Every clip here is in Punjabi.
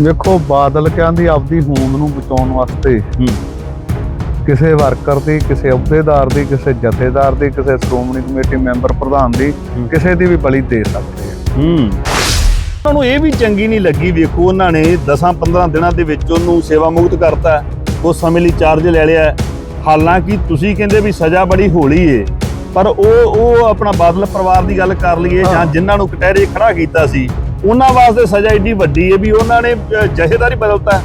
ਵੇਖੋ ਬਾਦਲ ਕਹਿੰਦੀ ਆਪਦੀ ਹੋਂਦ ਨੂੰ ਬਚਾਉਣ ਵਾਸਤੇ ਕਿਸੇ ਵਰਕਰ ਦੀ ਕਿਸੇ ਅਹੁਦੇਦਾਰ ਦੀ ਕਿਸੇ ਜਥੇਦਾਰ ਦੀ ਕਿਸੇ ਸ਼੍ਰੋਮਣੀ ਕਮੇਟੀ ਮੈਂਬਰ ਪ੍ਰਧਾਨ ਦੀ। ਕਿਸੇ ਦੀ ਵੀ ਬਲੀ ਦੇ ਸਕਦੇ ਆ ਹੂੰ ਉਹਨਾਂ ਨੂੰ ਇਹ ਵੀ ਚੰਗੀ ਨਹੀਂ ਲੱਗੀ ਵੇਖੋ ਉਹਨਾਂ ਨੇ 10-15 ਦਿਨਾਂ ਦੇ ਵਿੱਚ ਉਹਨੂੰ ਸੇਵਾ ਮੁਕਤ ਕਰਤਾ ਉਹ ਸਮੇਂ ਲਈ ਚਾਰਜ ਲੈ ਲਿਆ। ਹਾਲਾਂਕਿ ਤੁਸੀਂ ਕਹਿੰਦੇ ਵੀ ਸਜ਼ਾ ਬੜੀ ਹੌਲੀ ਏ ਪਰ ਉਹ ਉਹ ਆਪਣਾ ਬਾਦਲ ਪਰਿਵਾਰ ਦੀ ਗੱਲ ਕਰ ਲਈਏ ਜਾਂ। ਜਿਨ੍ਹਾਂ ਨੂੰ ਕਟਹਿਰੇ ਖੜਾ ਕੀਤਾ ਸੀ ਉਹਨਾਂ ਵਾਸਤੇ ਸਜ਼ਾ ਏਡੀ ਵੱਡੀ ਏ ਵੀ ਉਹਨਾਂ ਨੇ ਹੀ ਬਦਲਤਾ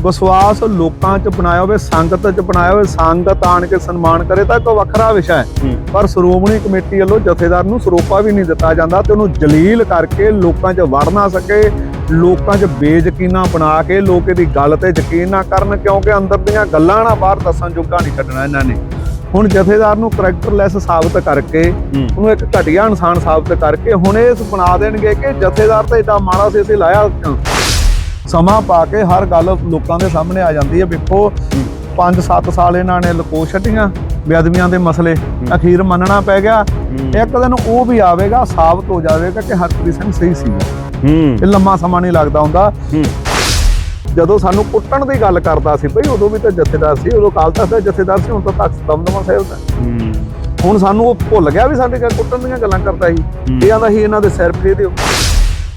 ਵਿਸ਼ਵਾਸ ਲੋਕਾਂ 'ਚ ਬਣਾਇਆ ਹੋਵੇ ਸੰਗਤ 'ਚ ਬਣਾਇਆ ਹੋਵੇ ਸੰਗਤ ਆਣ ਕੇ ਸਨਮਾਨ ਕਰੇ ਤਾਂ ਇੱਕ ਵੱਖਰਾ ਵਿਸ਼ਾ ਹੈ। ਹੂੰ। ਪਰ ਸ਼੍ਰੋਮਣੀ ਕਮੇਟੀ ਵੱਲੋਂ ਜਥੇਦਾਰ ਨੂੰ ਸਰੋਪਾ ਵੀ ਨਹੀਂ ਦਿੱਤਾ ਜਾਂਦਾ ਤੇ ਉਹਨੂੰ ਜਲੀਲ ਕਰਕੇ ਲੋਕਾਂ 'ਚ ਵੜ ਨਾ ਸਕੇ ਲੋਕਾਂ 'ਚ ਬੇਯਕੀਨਾ ਬਣਾ ਕੇ ਲੋਕ ਇਹਦੀ ਗੱਲ ਤੇ ਯਕੀਨ ਨਾ ਕਰਨ ਕਿਉਂਕਿ ਅੰਦਰ ਦੀਆਂ ਗੱਲਾਂ ਨਾ ਬਾਹਰ ਦੱਸਣ ਜੋਗਾ ਨਹੀਂ ਛੱਡਣਾ ਇਹਨਾਂ ਨੇ। ਹੁਣ ਜਥੇਦਾਰ ਨੂੰ ਕਰੈਕਟਰਲੈਸ ਸਾਬਤ ਕਰਕੇ ਉਹਨੂੰ ਇੱਕ ਘਟੀਆ ਇਨਸਾਨ ਸਾਬਤ ਕਰਕੇ ਹੁਣ ਇਹ ਬਣਾ ਦੇਣਗੇ ਕਿ ਜਥੇਦਾਰ ਤਾਂ ਏਡਾ ਮਾੜਾ ਸੀ ਅਸੀਂ ਲਾਇਆ ਸਮਾਂ ਪਾ ਕੇ ਹਰ ਗੱਲ ਲੋਕਾਂ ਦੇ ਸਾਹਮਣੇ ਆ ਜਾਂਦੀ ਹੈ ਵੇਖੋ 5-7 ਸਾਲ ਇਹਨਾਂ ਨੇ ਲਕੋ ਛੱਡੀਆਂ ਬੇਅਦਬੀਆਂ ਦੇ ਮਸਲੇ ਅਖੀਰ ਮੰਨਣਾ ਪੈ ਗਿਆ। ਇੱਕ ਦਿਨ ਉਹ ਵੀ ਆਵੇਗਾ ਸਾਬਤ ਹੋ ਜਾਵੇਗਾ ਕਿ ਹਰਪ੍ਰੀਤ ਸਿੰਘ ਸਹੀ ਸੀ। ਹੂੰ। ਇਹ ਲੰਮਾ ਸਮਾਂ ਨਹੀਂ ਲੱਗਦਾ ਹੁੰਦਾ। ਹੂੰ। ਜਦੋਂ ਸਾਨੂੰ ਕੁੱਟਣ ਦੀ ਗੱਲ ਕਰਦਾ ਸੀ ਭਈ ਉਦੋਂ ਵੀ ਤਾਂ ਜਥੇਦਾਰ ਸੀ ਉਦੋਂ ਕਾਲ ਤਖਤ ਦਾ ਜਥੇਦਾਰ ਸੀ ਹੁਣ ਤਾਂ ਤਖਤ ਦਮਦਮਾ ਸਾਹਿਬ ਦਾ ਹੂੰ ਹੁਣ ਸਾਨੂੰ ਉਹ ਭੁੱਲ ਗਿਆ ਵੀ ਸਾਡੇ ਕੋਲ ਕੁੱਟਣ ਦੀਆਂ ਗੱਲਾਂ ਕਰਦਾ ਸੀ। ਇਹ ਆਂਦਾ ਸੀ ਇਹਨਾਂ ਦੇ ਸਿਰ ਫੇਰ ਦਿਓ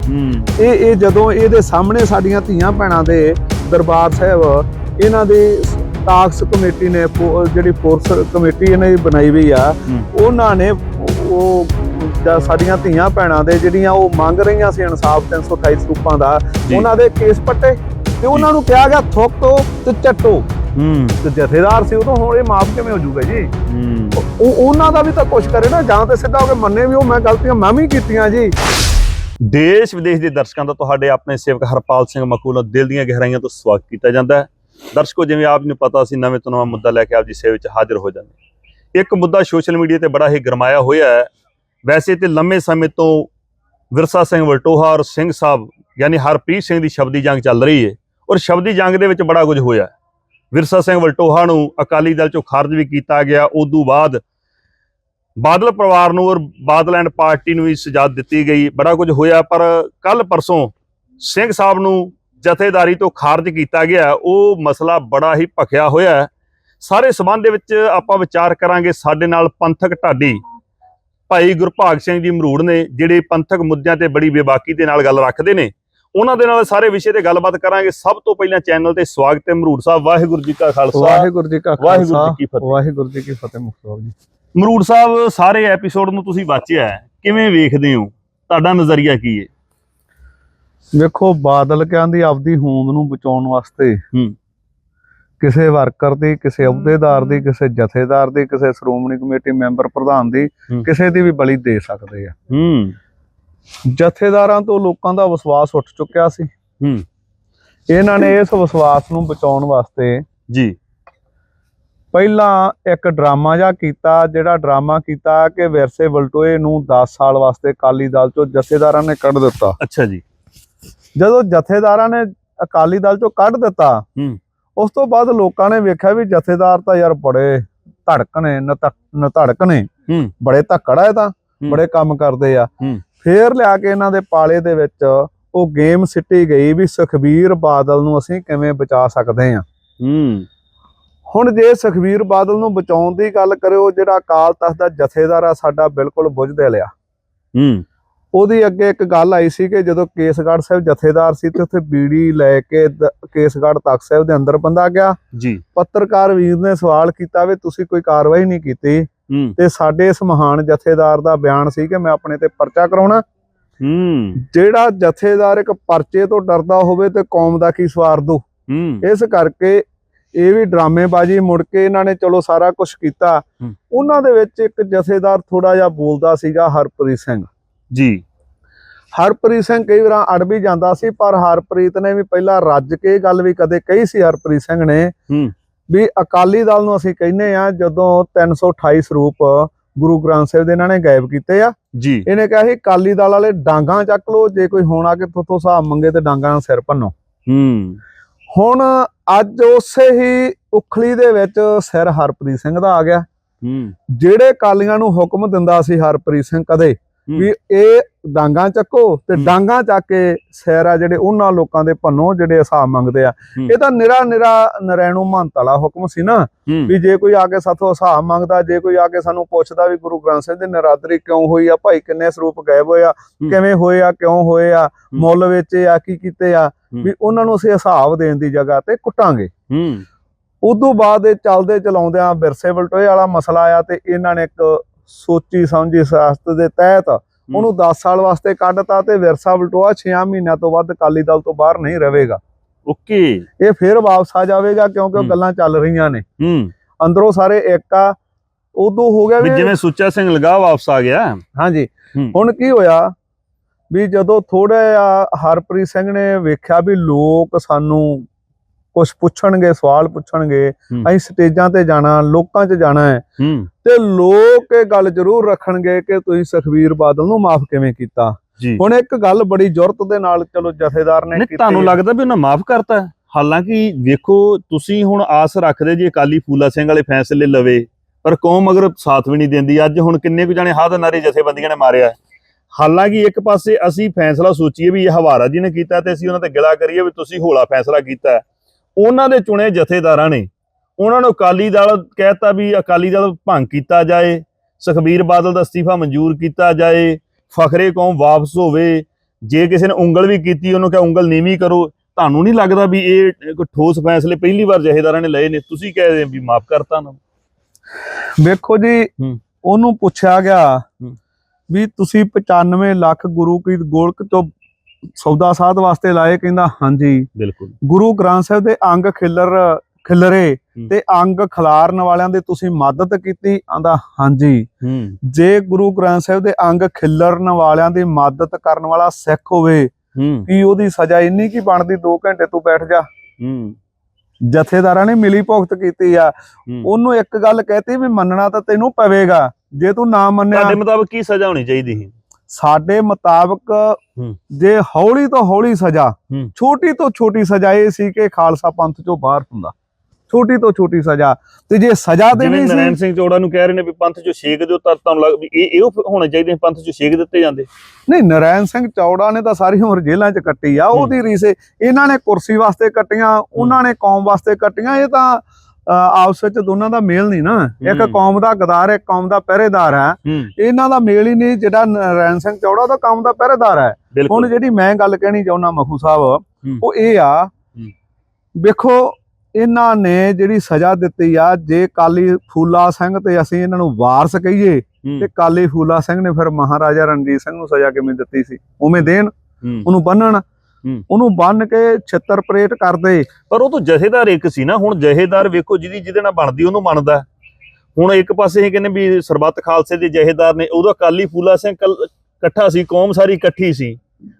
ਹੂੰ ਇਹ ਇਹ ਜਦੋਂ ਇਹਦੇ ਸਾਹਮਣੇ ਸਾਡੀਆਂ ਧੀਆਂ ਭੈਣਾਂ ਦੇ ਦਰਬਾਰ ਸਾਹਿਬ ਇਹਨਾਂ ਦੀ ਟਾਕਸ ਕਮੇਟੀ ਨੇ ਫੋ- ਜਿਹੜੀ ਫੋਰਸ ਕਮੇਟੀ ਇਹਨਾਂ ਦੀ ਬਣਾਈ ਹੋਈ ਆ। ਉਹਨਾਂ ਨੇ ਉਹ ਸਾਡੀਆਂ ਧੀਆਂ ਭੈਣਾਂ ਦੇ ਜਿਹੜੀਆਂ ਉਹ ਮੰਗ ਰਹੀਆਂ ਸੀ ਇਨਸਾਫ 328 ਸਰੂਪਾਂ ਦਾ। ਉਹਨਾਂ ਦੇ ਕੇਸ ਪੱਟੇ ਤੇ ਉਹਨਾਂ ਨੂੰ ਕਿਹਾ ਗਿਆ ਥੁੱਕੋ ਤੇ ਚੱਟੋ। ਹੂੰ। ਤੇ ਜਥੇਦਾਰ ਸੀ ਉਦੋਂ ਹੁਣ ਇਹ ਮਾਫ ਕਿਵੇਂ ਹੋ ਜਾਊਗਾ ਜੀ? ਹੂੰ। ਉਹ ਉਹਨਾਂ ਦਾ ਵੀ ਤਾਂ ਕੁਛ ਕਰੇ ਨਾ ਜਾਂ ਤੇ ਸਿੱਧਾ ਹੋ ਕੇ ਮੰਨੇ ਵੀ ਉਹ ਮੈਂ ਗਲਤੀਆਂ ਮੈਂ ਵੀ ਕੀਤੀਆਂ ਜੀ। ਦੇਸ਼ ਵਿਦੇਸ਼ ਦੇ ਦਰਸ਼ਕਾਂ ਦਾ ਤੁਹਾਡੇ ਆਪਣੇ ਸੇਵਕ ਹਰਪਾਲ ਸਿੰਘ ਮਕੂਲ ਦਿਲ ਦੀਆਂ ਗਹਿਰਾਈਆਂ ਤੋਂ ਸਵਾਗਤ ਕੀਤਾ ਜਾਂਦਾ ਹੈ। ਦਰਸ਼ਕੋ ਜਿਵੇਂ ਆਪ ਨੂੰ ਪਤਾ ਸੀ ਨਵੇਂ ਤੋਂ ਨਵਾਂ ਮੁੱਦਾ ਲੈ ਕੇ ਆਪ ਜੀ ਸੇਵਾ ਵਿੱਚ ਹਾਜ਼ਰ ਹੋ ਜਾਂਦੇ। ਇੱਕ ਮੁੱਦਾ ਸੋਸ਼ਲ ਮੀਡੀਆ ਤੇ ਬੜਾ ਹੀ ਗਰਮਾਇਆ ਹੋਇਆ ਹੈ। ਵੈਸੇ ਤੇ ਲੰਮੇ ਸਮੇਂ ਤੋਂ ਵਿਰਸਾ ਸਿੰਘ ਵਲਟੋਹਾ ਔਰ ਸਿੰਘ ਸਾਹਿਬ ਯਾਨੀ ਹਰਪ੍ਰੀਤ ਸਿੰਘ ਦੀ ਸ਼ਬਦੀ ਜੰਗ ਚੱਲ ਰਹੀ ਹੈ। ਔਰ ਸ਼ਬਦੀ ਜੰਗ ਦੇ ਵਿੱਚ ਬੜਾ ਕੁਝ ਹੋਇਆ। ਵਿਰਸਾ ਸਿੰਘ ਵਲਟੋਹਾ ਨੂੰ ਅਕਾਲੀ ਦਲ ਚੋਂ ਖਾਰਜ ਵੀ ਕੀਤਾ ਗਿਆ। ਉਦੋਂ ਬਾਅਦ ਬਾਦਲ ਪਰਿਵਾਰ ਨੂੰ ਔਰ ਬਾਦਲ ਐਂਡ ਪਾਰਟੀ ਨੂੰ ਵੀ ਸਜ਼ਾ ਦਿੱਤੀ ਗਈ। ਬੜਾ ਕੁਝ ਹੋਇਆ, ਪਰ ਕੱਲ ਪਰਸੋਂ ਸਿੰਘ ਸਾਹਿਬ ਨੂੰ ਜਥੇਦਾਰੀ ਤੋਂ ਖਾਰਜ ਕੀਤਾ ਗਿਆ। ਉਹ ਮਸਲਾ ਬੜਾ ਹੀ ਭਖਿਆ ਹੋਇਆ ਸਾਰੇ ਸਬੰਧ ਦੇ ਵਿੱਚ ਆਪਾਂ ਵਿਚਾਰ ਕਰਾਂਗੇ। ਸਾਡੇ ਨਾਲ ਪੰਥਕ ਢਾਡੀ ਭਾਈ ਗੁਰਭਾਗ ਸਿੰਘ ਜੀ ਮਰੂੜ ਨੇ, ਜਿਹੜੇ ਪੰਥਕ ਮੁੱਦਿਆਂ ਤੇ ਬੜੀ ਬੇਬਾਕੀ ਦੇ ਨਾਲ ਗੱਲ ਰੱਖਦੇ ਨੇ। ਉਹਨਾਂ ਦੇ ਨਾਲ ਸਾਰੇ ਵਿਸ਼ੇ ਤੇ ਗੱਲਬਾਤ ਕਰਾਂਗੇ। ਸਭ ਤੋਂ ਪਹਿਲਾਂ ਚੈਨਲ ਤੇ ਸਵਾਗਤ ਹੈ ਮਰੂੜ ਸਾਹਿਬ। ਵਾਹਿਗੁਰੂ ਜੀ ਕਾ ਖਾਲਸਾ। ਵਾਹਿਗੁਰੂ ਜੀ ਕਾ ਵਾਹਿਗੁਰੂ ਖਾਲਸਾ। ਜੀ ਕੀ ਫਤਿਹ। ਵਾਹਿਗੁਰੂ ਜੀ ਕੀ ਫਤਿਹ ਮੁਖਤਾਰ ਜੀ। ਮਰੂੜ ਸਾਹਿਬ ਸਾਰੇ ਐਪੀਸੋਡ ਨੂੰ ਤੁਸੀਂ ਵਾਚਿਆ ਕਿਵੇਂ ਵੇਖਦੇ ਹੋ? ਤੁਹਾਡਾ ਨਜ਼ਰੀਆ ਕੀ ਹੈ? ਵੇਖੋ ਬਾਦਲ ਕਹਿੰਦੀ ਆਪਦੀ ਹੋਂਦ ਨੂੰ ਬਚਾਉਣ ਵਾਸਤੇ ਹੂੰ। ਕਿਸੇ ਵਰਕਰ ਦੀ ਕਿਸੇ ਅਹੁਦੇਦਾਰ ਦੀ ਕਿਸੇ ਜਥੇਦਾਰ ਦੀ ਕਿਸੇ ਸ਼੍ਰੋਮਣੀ ਕਮੇਟੀ ਮੈਂਬਰ ਪ੍ਰਧਾਨ ਦੀ। ਕਿਸੇ ਦੀ ਵੀ ਬਲੀ ਦੇ ਸਕਦੇ ਆ। ਹੂੰ। ਜਥੇਦਾਰਾਂ ਤੋਂ ਲੋਕਾਂ ਦਾ ਵਿਸ਼ਵਾਸ ਉੱਠ ਚੁੱਕਿਆ ਸੀ। ਹੂੰ। ਇਹਨਾਂ ਨੇ ਇਸ ਵਿਸ਼ਵਾਸ ਨੂੰ ਬਚਾਉਣ ਵਾਸਤੇ ਜੀ। ਪਹਿਲਾਂ ਇੱਕ ਡਰਾਮਾ ਜਿਹਾ ਕੀਤਾ ਜਿਹੜਾ ਡਰਾਮਾ ਕੀਤਾ ਕਿ ਵਿਰਸੇ ਵਲਟੋਏ ਨੂੰ 10 ਸਾਲ ਵਾਸਤੇ ਅਕਾਲੀ ਦਲ ਚੋਂ ਜਥੇਦਾਰਾਂ ਨੇ ਕੱਢ ਦਿੱਤਾ। ਅੱਛਾ ਜੀ। ਜਦੋਂ ਜਥੇਦਾਰਾਂ ਨੇ ਅਕਾਲੀ ਦਲ ਚੋਂ ਕੱਢ ਦਿੱਤਾ ਹੂੰ। ਉਸ ਤੋਂ ਬਾਅਦ ਲੋਕਾਂ ਨੇ ਵੇਖਿਆ ਵੀ ਜਥੇਦਾਰ ਤਾਂ ਯਾਰ ਬੜੇ ਧੜਕ ਨੇ ਨਧੜਕ ਨੇ। ਹੂੰ। ਬੜੇ ਧੱਕੜ ਆ ਇਹ ਤਾਂ ਬੜੇ ਕੰਮ ਕਰਦੇ ਆ। ਫੇਰ ਲਿਆ ਕੇ ਇਹਨਾਂ ਦੇ ਪਾਲੇ ਦੇ ਵਿੱਚ ਉਹ ਗੇਮ ਸਿੱਟੀ ਗਈ ਵੀ ਸੁਖਬੀਰ ਬਾਦਲ ਨੂੰ ਅਸੀਂ ਕਿਵੇਂ ਬਚਾ ਸਕਦੇ ਆ ਹੂੰ। ਹੁਣ ਜੇ ਸੁਖਬੀਰ ਬਾਦਲ ਨੂੰ ਬਚਾਉਣ ਦੀ ਗੱਲ ਕਰਿਓ ਜਿਹੜਾ ਅਕਾਲ ਤਖਤ ਦਾ ਜਥੇਦਾਰ ਆ ਸਾਡਾ ਬਿਲਕੁਲ ਬੁੱਝਦੇ ਲਿਆ ਹੂੰ। ਉਹਦੀ ਅੱਗੇ ਇੱਕ ਗੱਲ ਆਈ ਸੀ ਕਿ ਜਦੋਂ ਕੇਸਗੜ੍ਹ ਸਾਹਿਬ ਜਥੇਦਾਰ ਸੀ ਤੇ ਉੱਥੇ ਬੀੜੀ ਲੈ ਕੇ ਕੇਸਗੜ੍ਹ ਤਖਤ ਸਾਹਿਬ ਦੇ ਅੰਦਰ ਬੰਦਾ ਗਿਆ। ਜੀ। ਪੱਤਰਕਾਰ ਵੀਰ ਨੇ ਸਵਾਲ ਕੀਤਾ ਵੀ ਤੁਸੀਂ ਕੋਈ ਕਾਰਵਾਈ ਨਹੀਂ ਕੀਤੀ। ਹੂੰ ਤੇ ਸਾਡੇ ਇਸ ਮਹਾਨ ਜਥੇਦਾਰ ਦਾ ਬਿਆਨ ਸੀ ਕਿ ਮੈਂ ਆਪਣੇ ਤੇ ਪਰਚਾ ਕਰਾਉਣਾ। ਹੂੰ। ਜਿਹੜਾ ਜਥੇਦਾਰ ਇੱਕ ਪਰਚੇ ਤੋਂ ਡਰਦਾ ਹੋਵੇ ਤੇ ਕੌਮ ਦਾ ਕੀ ਸਵਾਰ ਦੋ? ਹੂੰ। ਇਸ ਕਰਕੇ ਇਹ ਵੀ ਡਰਾਮੇਬਾਜ਼ੀ ਮੁੜ ਕੇ ਇਹਨਾਂ ਨੇ ਚਲੋ ਸਾਰਾ ਕੁਝ ਕੀਤਾ। ਉਹਨਾਂ ਦੇ ਵਿੱਚ ਇੱਕ ਜਥੇਦਾਰ ਥੋੜਾ ਜਿਹਾ ਬੋਲਦਾ ਸੀਗਾ ਹਰਪ੍ਰੀਤ ਸਿੰਘ। ਜੀ। ਹਰਪ੍ਰੀਤ ਸਿੰਘ ਕਈ ਵਾਰ ਅੜ ਵੀ ਜਾਂਦਾ ਸੀ ਪਰ ਹਰਪ੍ਰੀਤ ਨੇ ਵੀ ਪਹਿਲਾਂ ਰੱਜ ਕੇ ਗੱਲ ਵੀ ਕਦੇ ਕਹੀ ਸੀ ਹਰਪ੍ਰੀਤ ਸਿੰਘ ਨੇ ਹੂੰ। ਵੀ ਅਕਾਲੀ ਦਲ ਨੂੰ ਅਸੀਂ ਕਹਿੰਦੇ ਆ ਜਦੋਂ 328 ਸਰੂਪ ਗੁਰੂ ਗ੍ਰੰਥ ਸਾਹਿਬ ਦੇ ਇਹਨਾਂ ਨੇ ਗਾਇਬ ਕੀਤੇ ਆ ਜੀ। ਇਹਨੇ ਕਿਹਾ ਸੀ ਅਕਾਲੀ ਦਲ ਵਾਲੇ ਡਾਂਗਾ ਚੱਕ ਲੋ ਜੇ ਕੋਈ ਹੋਣ ਆ ਕੇ ਥੋਥੋਂ ਹਿਸਾਬ ਮੰਗੇ ਤੇ ਡਾਂਗਾ ਨਾਲ ਸਿਰ ਭੰਨੋ। ਹੂੰ। ਹੁਣ ਅੱਜ ਉਸੇ ਹੀ ਉਖਲੀ ਦੇ ਵਿੱਚ ਸਿਰ ਹਰਪ੍ਰੀਤ ਸਿੰਘ ਦਾ ਆ ਗਿਆ। ਹੂੰ। ਜਿਹੜੇ ਕਾਲੀਆਂ ਨੂੰ ਹੁਕਮ ਦਿੰਦਾ ਸੀ ਹਰਪ੍ਰੀਤ ਸਿੰਘ ਕਦੇ ਵੀ ਇਹ ਡਾਂਗਾ ਚੱਕੋ ਤੇ। ਡਾਂਗਾ ਚੱਕ ਕੇ ਸੈਰਾ ਜਿਹੜੇ ਉਹਨਾਂ ਲੋਕਾਂ ਦੇ ਭੰਨੋ ਜਿਹੜੇ ਹਿਸਾਬ ਮੰਗਦੇ ਆ। ਇਹ ਤਾਂ ਨਿਰਾ ਨਿਰਾ ਨਰੈਣੂ ਮਹੰਤ ਵਾਲਾ ਹੁਕਮ ਸੀ ਨਾ ਵੀ ਜੇ ਕੋਈ ਆ ਕੇ ਸਾਥੋਂ ਹਿਸਾਬ ਮੰਗਦਾ ਜੇ ਕੋਈ ਆ ਕੇ ਸਾਨੂੰ ਪੁੱਛਦਾ ਵੀ ਗੁਰੂ ਗ੍ਰੰਥ ਸਾਹਿਬ ਦੀ ਨਰਾਦਰੀ ਕਿਉਂ ਹੋਈ ਆ ਭਾਈ ਕਿੰਨੇ ਸਰੂਪ ਗਾਇਬ ਹੋਏ ਆ ਕਿਵੇਂ ਹੋਏ ਆ ਕਿਉਂ ਹੋਏ ਆ ਮੁੱਲ ਵੇਚੇ ਆ ਕੀ ਕੀਤੇ ਆ ਵੀ ਉਹਨਾਂ ਨੂੰ ਅਸੀਂ ਹਿਸਾਬ ਦੇਣ ਦੀ ਜਗ੍ਹਾ ਤੇ ਕੁੱਟਾਂਗੇ। ਉਦੋਂ ਬਾਅਦ ਇਹ ਚੱਲਦੇ ਚਲਾਉਂਦਿਆਂ ਵਿਰਸੇ ਬਲਟੋਏ ਵਾਲਾ ਮਸਲਾ ਆਇਆ ਤੇ ਇਹਨਾਂ ਨੇ ਇੱਕ ਸੋਚੀ ਸਮਝੀ ਸਿਆਸਤ ਦੇ ਤਹਿਤ ਉਹਨੂੰ 10 ਸਾਲ ਵਾਸਤੇ ਕੱਢਤਾ ਤੇ ਵਿਰਸਾ ਬਲਟੋਆ 6 ਮਹੀਨਿਆਂ ਤੋਂ ਵੱਧ ਅਕਾਲੀ ਦਲ ਤੋਂ ਬਾਹਰ ਨਹੀਂ ਰਹੇਗਾ। ਓਕੇ। ਇਹ ਫਿਰ ਵਾਪਸ ਆ ਜਾਵੇਗਾ ਕਿਉਂਕਿ ਉਹ। ਗੱਲਾਂ ਚੱਲ ਰਹੀਆਂ ਨੇ। ਹੂੰ। ਅੰਦਰੋਂ ਸਾਰੇ ਇੱਕ ਆ ਉਦੋਂ ਹੋ ਗਿਆ ਵੀ ਜਿਵੇਂ ਸੁੱਚਾ ਸਿੰਘ ਲਗਾ ਵਾਪਸ ਆ ਗਿਆ। ਹਾਂਜੀ। ਹੁਣ ਕੀ ਹੋਇਆ ਵੀ ਜਦੋਂ ਥੋੜਾ ਹਰਪ੍ਰੀਤ ਸਿੰਘ ਨੇ ਵੇਖਿਆ ਵੀ ਲੋਕ ਸਾਨੂੰ ਕੁਝ ਪੁੱਛਣਗੇ ਸਵਾਲ ਪੁੱਛਣਗੇ। ਅਸੀਂ ਸਟੇਜਾਂ ਤੇ ਜਾਣਾ ਲੋਕਾਂ 'ਚ ਜਾਣਾ ਹੈ ਤੇ ਲੋਕ ਇਹ ਗੱਲ ਜ਼ਰੂਰ ਰੱਖਣਗੇ ਕਿ ਤੁਸੀਂ ਸੁਖਵੀਰ ਬਾਦਲ ਨੂੰ ਮਾਫ ਕਿਵੇਂ ਕੀਤਾ ਹੁਣ ਇੱਕ ਗੱਲ ਬੜੀ ਜ਼ੁਰਤ ਦੇ ਨਾਲ ਚਲੋ ਜਥੇਦਾਰ ਨੇ ਕੀਤੀ ਤੁਹਾਨੂੰ ਲੱਗਦਾ ਵੀ ਉਹਨਾਂ ਮਾਫ ਕਰਤਾ? ਹਾਲਾਂਕਿ ਵੇਖੋ ਤੁਸੀਂ ਹੁਣ ਆਸ ਰੱਖਦੇ ਜੀ ਅਕਾਲੀ ਫੂਲਾ ਸਿੰਘ ਵਾਲੇ ਫੈਸਲੇ ਲਵੇ ਪਰ ਕੌਮ ਅਗਰ ਸਾਥ ਵੀ ਨਹੀਂ ਦਿੰਦੀ ਅੱਜ ਹੁਣ ਕਿੰਨੇ ਕੁ ਜਾਣੇ ਹਾਦ ਨਾਰੇ ਜਥੇਬੰਦੀਆਂ ਨੇ ਮਾਰਿਆ। ਹਾਲਾਂਕਿ ਇੱਕ ਪਾਸੇ ਅਸੀਂ ਫੈਸਲਾ ਸੋਚੀਏ ਵੀ ਇਹ ਹਵਾਰਾ ਜੀ ਨੇ ਕੀਤਾ ਤੇ ਅਸੀਂ ਉਹਨਾਂ ਤੇ ਗਿਲਾ ਕਰੀਏ ਵੀ ਤੁਸੀਂ ਹੋਲਾ ਫੈਸਲਾ ਕੀਤਾ। ਉਹਨਾਂ ਦੇ ਚੁਣੇ ਜਥੇਦਾਰਾਂ ਨੇ। ਉਹਨਾਂ ਨੂੰ ਅਕਾਲੀ ਦਲ ਕਹਿਤਾ ਵੀ ਅਕਾਲੀ ਦਲ ਭੰਗ ਕੀਤਾ ਜਾਏ ਸੁਖਬੀਰ ਬਾਦਲ ਦਾ ਅਸਤੀਫਾ ਮਨਜ਼ੂਰ ਕੀਤਾ ਜਾਏ ਫਖਰੇ ਕੌਮ ਵਾਪਸ ਹੋਵੇ। ਜੇ ਕਿਸੇ ਨੇ ਉਂਗਲ ਵੀ ਕੀਤੀ ਉਹਨੂੰ ਕਿਹਾ ਉਂਗਲ ਨੀਵੀਂ ਕਰੋ। ਤੁਹਾਨੂੰ ਨਹੀਂ ਲੱਗਦਾ ਵੀ ਇਹ ਕੋਈ ਠੋਸ ਫੈਸਲੇ ਪਹਿਲੀ ਵਾਰ ਜਹੇਦਾਰਾਂ ਨੇ ਲਏ ਨੇ? ਤੁਸੀਂ ਕਹਿ ਰਹੇ ਵੀ ਮਾਫ ਕਰਤਾ ਨਾ। ਵੇਖੋ ਜੀ। ਉਹਨੂੰ ਪੁੱਛਿਆ ਗਿਆ। ਵੀ ਤੁਸੀਂ 95 ਲੱਖ ਗੁਰੂ ਕੀ ਗੋਲਕ ਤੋਂ ਸੌਦਾ ਸਾਧ ਵਾਸਤੇ ਲਾਏ ਕਹਿੰਦਾ ਹਾਂਜੀ। ਬਿਲਕੁਲ। ਗੁਰੂ ਗ੍ਰੰਥ ਸਾਹਿਬ ਦੇ ਅੰਗ ਖਿੱਲਰ ਖਿਲਰੇ। ਤੇ ਅੰਗ ਖਿਲਾਰਨ ਵਾਲਿਆਂ ਦੀ ਤੁਸੀਂ ਮਦਦ ਕੀਤੀ? ਆਂਦਾ ਹਾਂਜੀ। ਜੇ ਗੁਰੂ ਗ੍ਰੰਥ ਸਾਹਿਬ ਦੇ ਅੰਗ ਖਿਲਰਨ ਵਾਲਿਆਂ ਦੀ ਮਦਦ ਕਰਨ ਵਾਲਾ ਸਿੱਖ ਹੋਵੇ ਕੀ ਉਹਦੀ ਸਜ਼ਾ ਇੰਨੀ ਕੀ ਬਣਦੀ? 2 ਘੰਟੇ ਤੂੰ ਬੈਠ ਜਾ। ਜਥੇਦਾਰਾਂ ਨੇ ਮਿਲੀ ਭੁਗਤ ਕੀਤੀ ਆ। ਉਹਨੂੰ ਇੱਕ ਗੱਲ ਕਹਿਤੀ ਵੀ ਮੰਨਣਾ ਤਾਂ ਤੈਨੂੰ ਪਵੇਗਾ। ਜੇ ਤੂੰ ਨਾ ਮੰਨਿਆ ਤੁਹਾਡੇ ਮੁਤਾਬਕ ਕੀ ਸਜ਼ਾ ਹੋਣੀ ਚਾਹੀਦੀ ਸੀ? ਸਾਡੇ ਮੁਤਾਬਕ ਜੇ ਹੌਲੀ ਤੋਂ ਹੌਲੀ ਸਜ਼ਾ। ਛੋਟੀ ਤੋਂ ਛੋਟੀ ਸਜ਼ਾ ਇਹ ਸੀ ਕਿ ਖਾਲਸਾ ਪੰਥ ਚੋਂ ਬਾਹਰ ਹੁੰਦਾ। ਛੋਟੀ ਤੋਂ ਛੋਟੀ ਸਜ਼ਾ। ਤੇ ਜੇ ਸਜ਼ਾ ਦੇਣੀ ਨਰੈਣ ਸੀ ਸਿੰਘ ਚੋੜਾ ਨੂੰ ਕਹਿ ਰਹੇ ਨੇ ਵੀ ਪੰਥ ਚੋਂ ਛੇਕ ਦਿਓ ਤਾਂ ਤੁਹਾਨੂੰ ਲੱਗ ਵੀ ਇਹ ਇਹੋ ਹੋਣਾ ਚਾਹੀਦੇ ਪੰਥ ਚੋਂ ਛੇਕ ਦਿੱਤੇ ਜਾਂਦੇ। ਨਹੀਂ ਨਰੈਣ ਸਿੰਘ ਚੌੜਾ ਨੇ ਤਾਂ ਸਾਰੀ ਉਮਰ ਜੇਲ੍ਹਾਂ 'ਚ ਕੱਟੀ ਆ ਉਹਦੀ ਰੀਸੇ ਇਹਨਾਂ ਨੇ ਕੁਰਸੀ ਵਾਸਤੇ ਕੱਟੀਆਂ ਉਹਨਾਂ ਨੇ ਕੌਮ ਵਾਸਤੇ ਕੱਟੀਆਂ ਇਹ ਤਾਂ ਆਪਸ ਵਿੱਚ ਦੋਨਾਂ ਦਾ ਮੇਲ ਨਹੀਂ ਨਾ। ਇੱਕ। ਕੌਮ ਦਾ ਗਦਾਰ ਹੈ ਇੱਕ ਕੌਮ ਦਾ ਪਹਿਰੇਦਾਰ ਹੈ। ਇਹਨਾਂ ਦਾ ਮੇਲ ਹੀ ਨਹੀਂ ਜਿਹੜਾ ਨਰੈਣ ਸਿੰਘ ਚੌੜਾ ਉਹਦਾ ਕੌਮ ਦਾ ਪਹਿਰੇਦਾਰ ਹੈ। ਹੁਣ ਜਿਹੜੀ ਮੈਂ ਗੱਲ ਕਹਿਣੀ ਚਾਹੁੰਦਾ ਮਖੂ ਸਾਹਿਬ ਉਹ ਇਹ ਆ ਵੇਖੋ ਇਹਨਾਂ ਨੇ ਜਿਹੜੀ ਸਜ਼ਾ ਦਿੱਤੀ ਆ ਜੇ ਕਾਲੀ ਫੂਲਾ ਸਿੰਘ ਤੇ ਅਸੀਂ ਇਹਨਾਂ ਨੂੰ ਵਾਰਸ ਕਹੀਏ ਤੇ ਕਾਲੀ ਫੂਲਾ ਸਿੰਘ ਨੇ ਫਿਰ ਮਹਾਰਾਜਾ ਰਣਜੀਤ ਸਿੰਘ ਨੂੰ ਸਜ਼ਾ ਕਿਵੇਂ ਦਿੱਤੀ ਸੀ? ਉਵੇਂ ਦੇਣ। ਉਹਨੂੰ ਬੰਨਣ। ਉਹਨੂੰ ਬੰਨ ਕੇ ਛਿੱਤਰ ਪਰੇਡ ਕਰਦੇ ਪਰ ਉਹ ਤਾਂ ਜਹੇਦਾਰ ਇੱਕ ਸੀ ਨਾ ਹੁਣ ਜਹੇਦਾਰ ਵੇਖੋ ਜਿਹਦੀ ਜਿਹਦੇ ਨਾਲ ਬਣਦੀ ਉਹਨੂੰ ਮੰਨਦਾ। ਹੁਣ ਇੱਕ ਪਾਸੇ ਇਹ ਕਹਿੰਦੇ ਵੀ ਸਰਬੱਤ ਖਾਲਸੇ ਦੇ ਜਹੇਦਾਰ ਨੇ ਉਦੋਂ ਅਕਾਲੀ ਫੂਲਾ ਸਿੰਘ ਇਕੱਠਾ ਸੀ ਕੌਮ ਸਾਰੀ ਇਕੱਠੀ ਸੀ।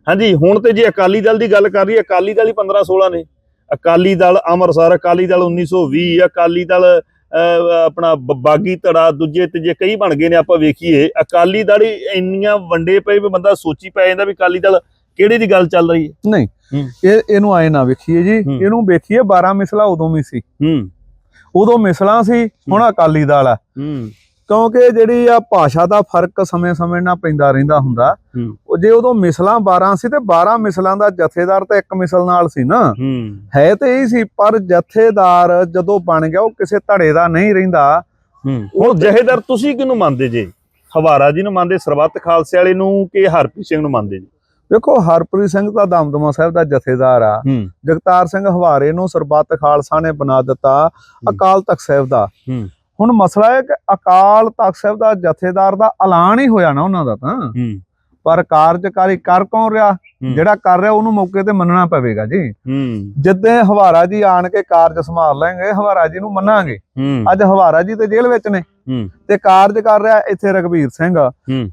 ਹਾਂਜੀ ਹੁਣ ਤੇ ਜੇ ਅਕਾਲੀ ਦਲ ਦੀ ਗੱਲ ਕਰ ਰਹੀ ਹੈ ਅਕਾਲੀ ਦਲ ਹੀ 15 16 ਨੇ। ਅਕਾਲੀ ਦਲ ਅੰਮ੍ਰਿਤਸਰ ਅਕਾਲੀ ਦਲ 1920 ਅਕਾਲੀ ਦਲ ਆਪਣਾ ਬਾਗੀ ਧੜਾ ਦੂਜੇ ਤੀਜੇ ਕਈ ਬਣ ਗਏ ਨੇ ਆਪਾਂ ਵੇਖੀਏ। ਅਕਾਲੀ ਦਲ ਇੰਨੀਆਂ ਵੰਡੇ ਪਏ ਵੀ ਬੰਦਾ ਸੋਚੀ ਪੈ ਜਾਂਦਾ ਵੀ ਅਕਾਲੀ ਦਲ ਕਿਹੜੇ ਦੀ ਗੱਲ ਚੱਲ ਰਹੀ ਹੈ? ਨਹੀਂ। ਇਹ ਇਹਨੂੰ ਆਏ ਨਾ ਵੇਖੀਏ ਜੀ। ਇਹਨੂੰ ਵੇਖੀਏ 12 ਮਿਸਲਾ ਉਦੋਂ ਵੀ ਸੀ। ਹੂੰ। ਉਦੋਂ ਮਿਸਲਾਂ ਸੀ ਹੁਣ ਅਕਾਲੀ ਦਲ ਆ। ਹੂੰ। ਕਿਉਂਕਿ ਜਿਹੜੀ ਆ ਭਾਸ਼ਾ ਦਾ ਫ਼ਰਕ ਸਮੇਂ-ਸਮੇਂ ਨਾਲ ਪੈਂਦਾ ਰਹਿੰਦਾ ਹੁੰਦਾ। ਉਹ ਜੇ ਉਦੋਂ ਮਿਸਲਾਂ 12 ਸੀ ਤੇ 12 ਮਿਸਲਾਂ ਦਾ ਜਥੇਦਾਰ ਤਾਂ ਇੱਕ ਮਿਸਲ ਨਾਲ ਸੀ ਨਾ। ਹੂੰ। ਹੈ ਤੇ ਇਹ ਸੀ ਪਰ ਜਥੇਦਾਰ ਜਦੋਂ ਬਣ ਗਿਆ ਉਹ ਕਿਸੇ ਧੜੇ ਦਾ ਨਹੀਂ ਰਹਿੰਦਾ। ਹੂੰ। ਹੁਣ ਜਹੇਦਾਰ ਤੁਸੀਂ ਕਿਹਨੂੰ ਮੰਨਦੇ ਜੇ? ਹਵਾਰਾ ਜੀ ਨੂੰ ਮੰਨਦੇ ਸਰਬੱਤ ਖਾਲਸੇ ਵਾਲੇ ਨੂੰ ਕਿ ਹਰਪ੍ਰੀਤ ਸਿੰਘ ਨੂੰ ਮੰਨਦੇ ਜੀ? ਵੇਖੋ ਹਰਪ੍ਰੀਤ ਸਿੰਘ ਤਾਂ ਦਮਦਮਾ ਸਾਹਿਬ ਦਾ ਜਥੇਦਾਰ ਆ। ਜਗਤਾਰ ਸਿੰਘ ਹਵਾਰੇ ਨੂੰ ਸਰਬੱਤ ਖਾਲਸਾ ਨੇ ਬਣਾ ਦਿੱਤਾ ਅਕਾਲ ਤਖਤ ਸਾਹਿਬ ਦਾ। ਹੁਣ ਮਸਲਾ ਹੈ ਕਿ ਅਕਾਲ ਤਖਤ ਸਾਹਿਬ ਦਾ ਜਥੇਦਾਰ ਦਾ ਐਲਾਨ ਹੀ ਹੋਇਆ ਨਾ ਉਹਨਾਂ ਦਾ ਤਾਂ। ਪਰ ਕਾਰਜਕਾਰੀ ਕਰ ਕੌਣ ਰਿਹਾ। ਜਿਹੜਾ ਕਰ ਰਿਹਾ ਉਹਨੂੰ ਮੌਕੇ ਤੇ ਮੰਨਣਾ ਪਵੇਗਾ ਜੀ। ਜਿੱਦੇ ਹਵਾਰਾ ਜੀ ਆਣ ਕੇ ਕਾਰਜ ਸੰਭਾਲ ਲੈਣਗੇ ਹਵਾਰਾ ਜੀ ਨੂੰ ਮੰਨਾਂਗੇ। ਅੱਜ ਹਵਾਰਾ ਜੀ ਤੇ ਜੇਲ੍ਹ ਵਿੱਚ ਨੇ। ਤੇ ਕਾਰਜ ਕਰ ਰਿਹਾ ਇੱਥੇ ਰਗਵੀਰ ਸਿੰਘ।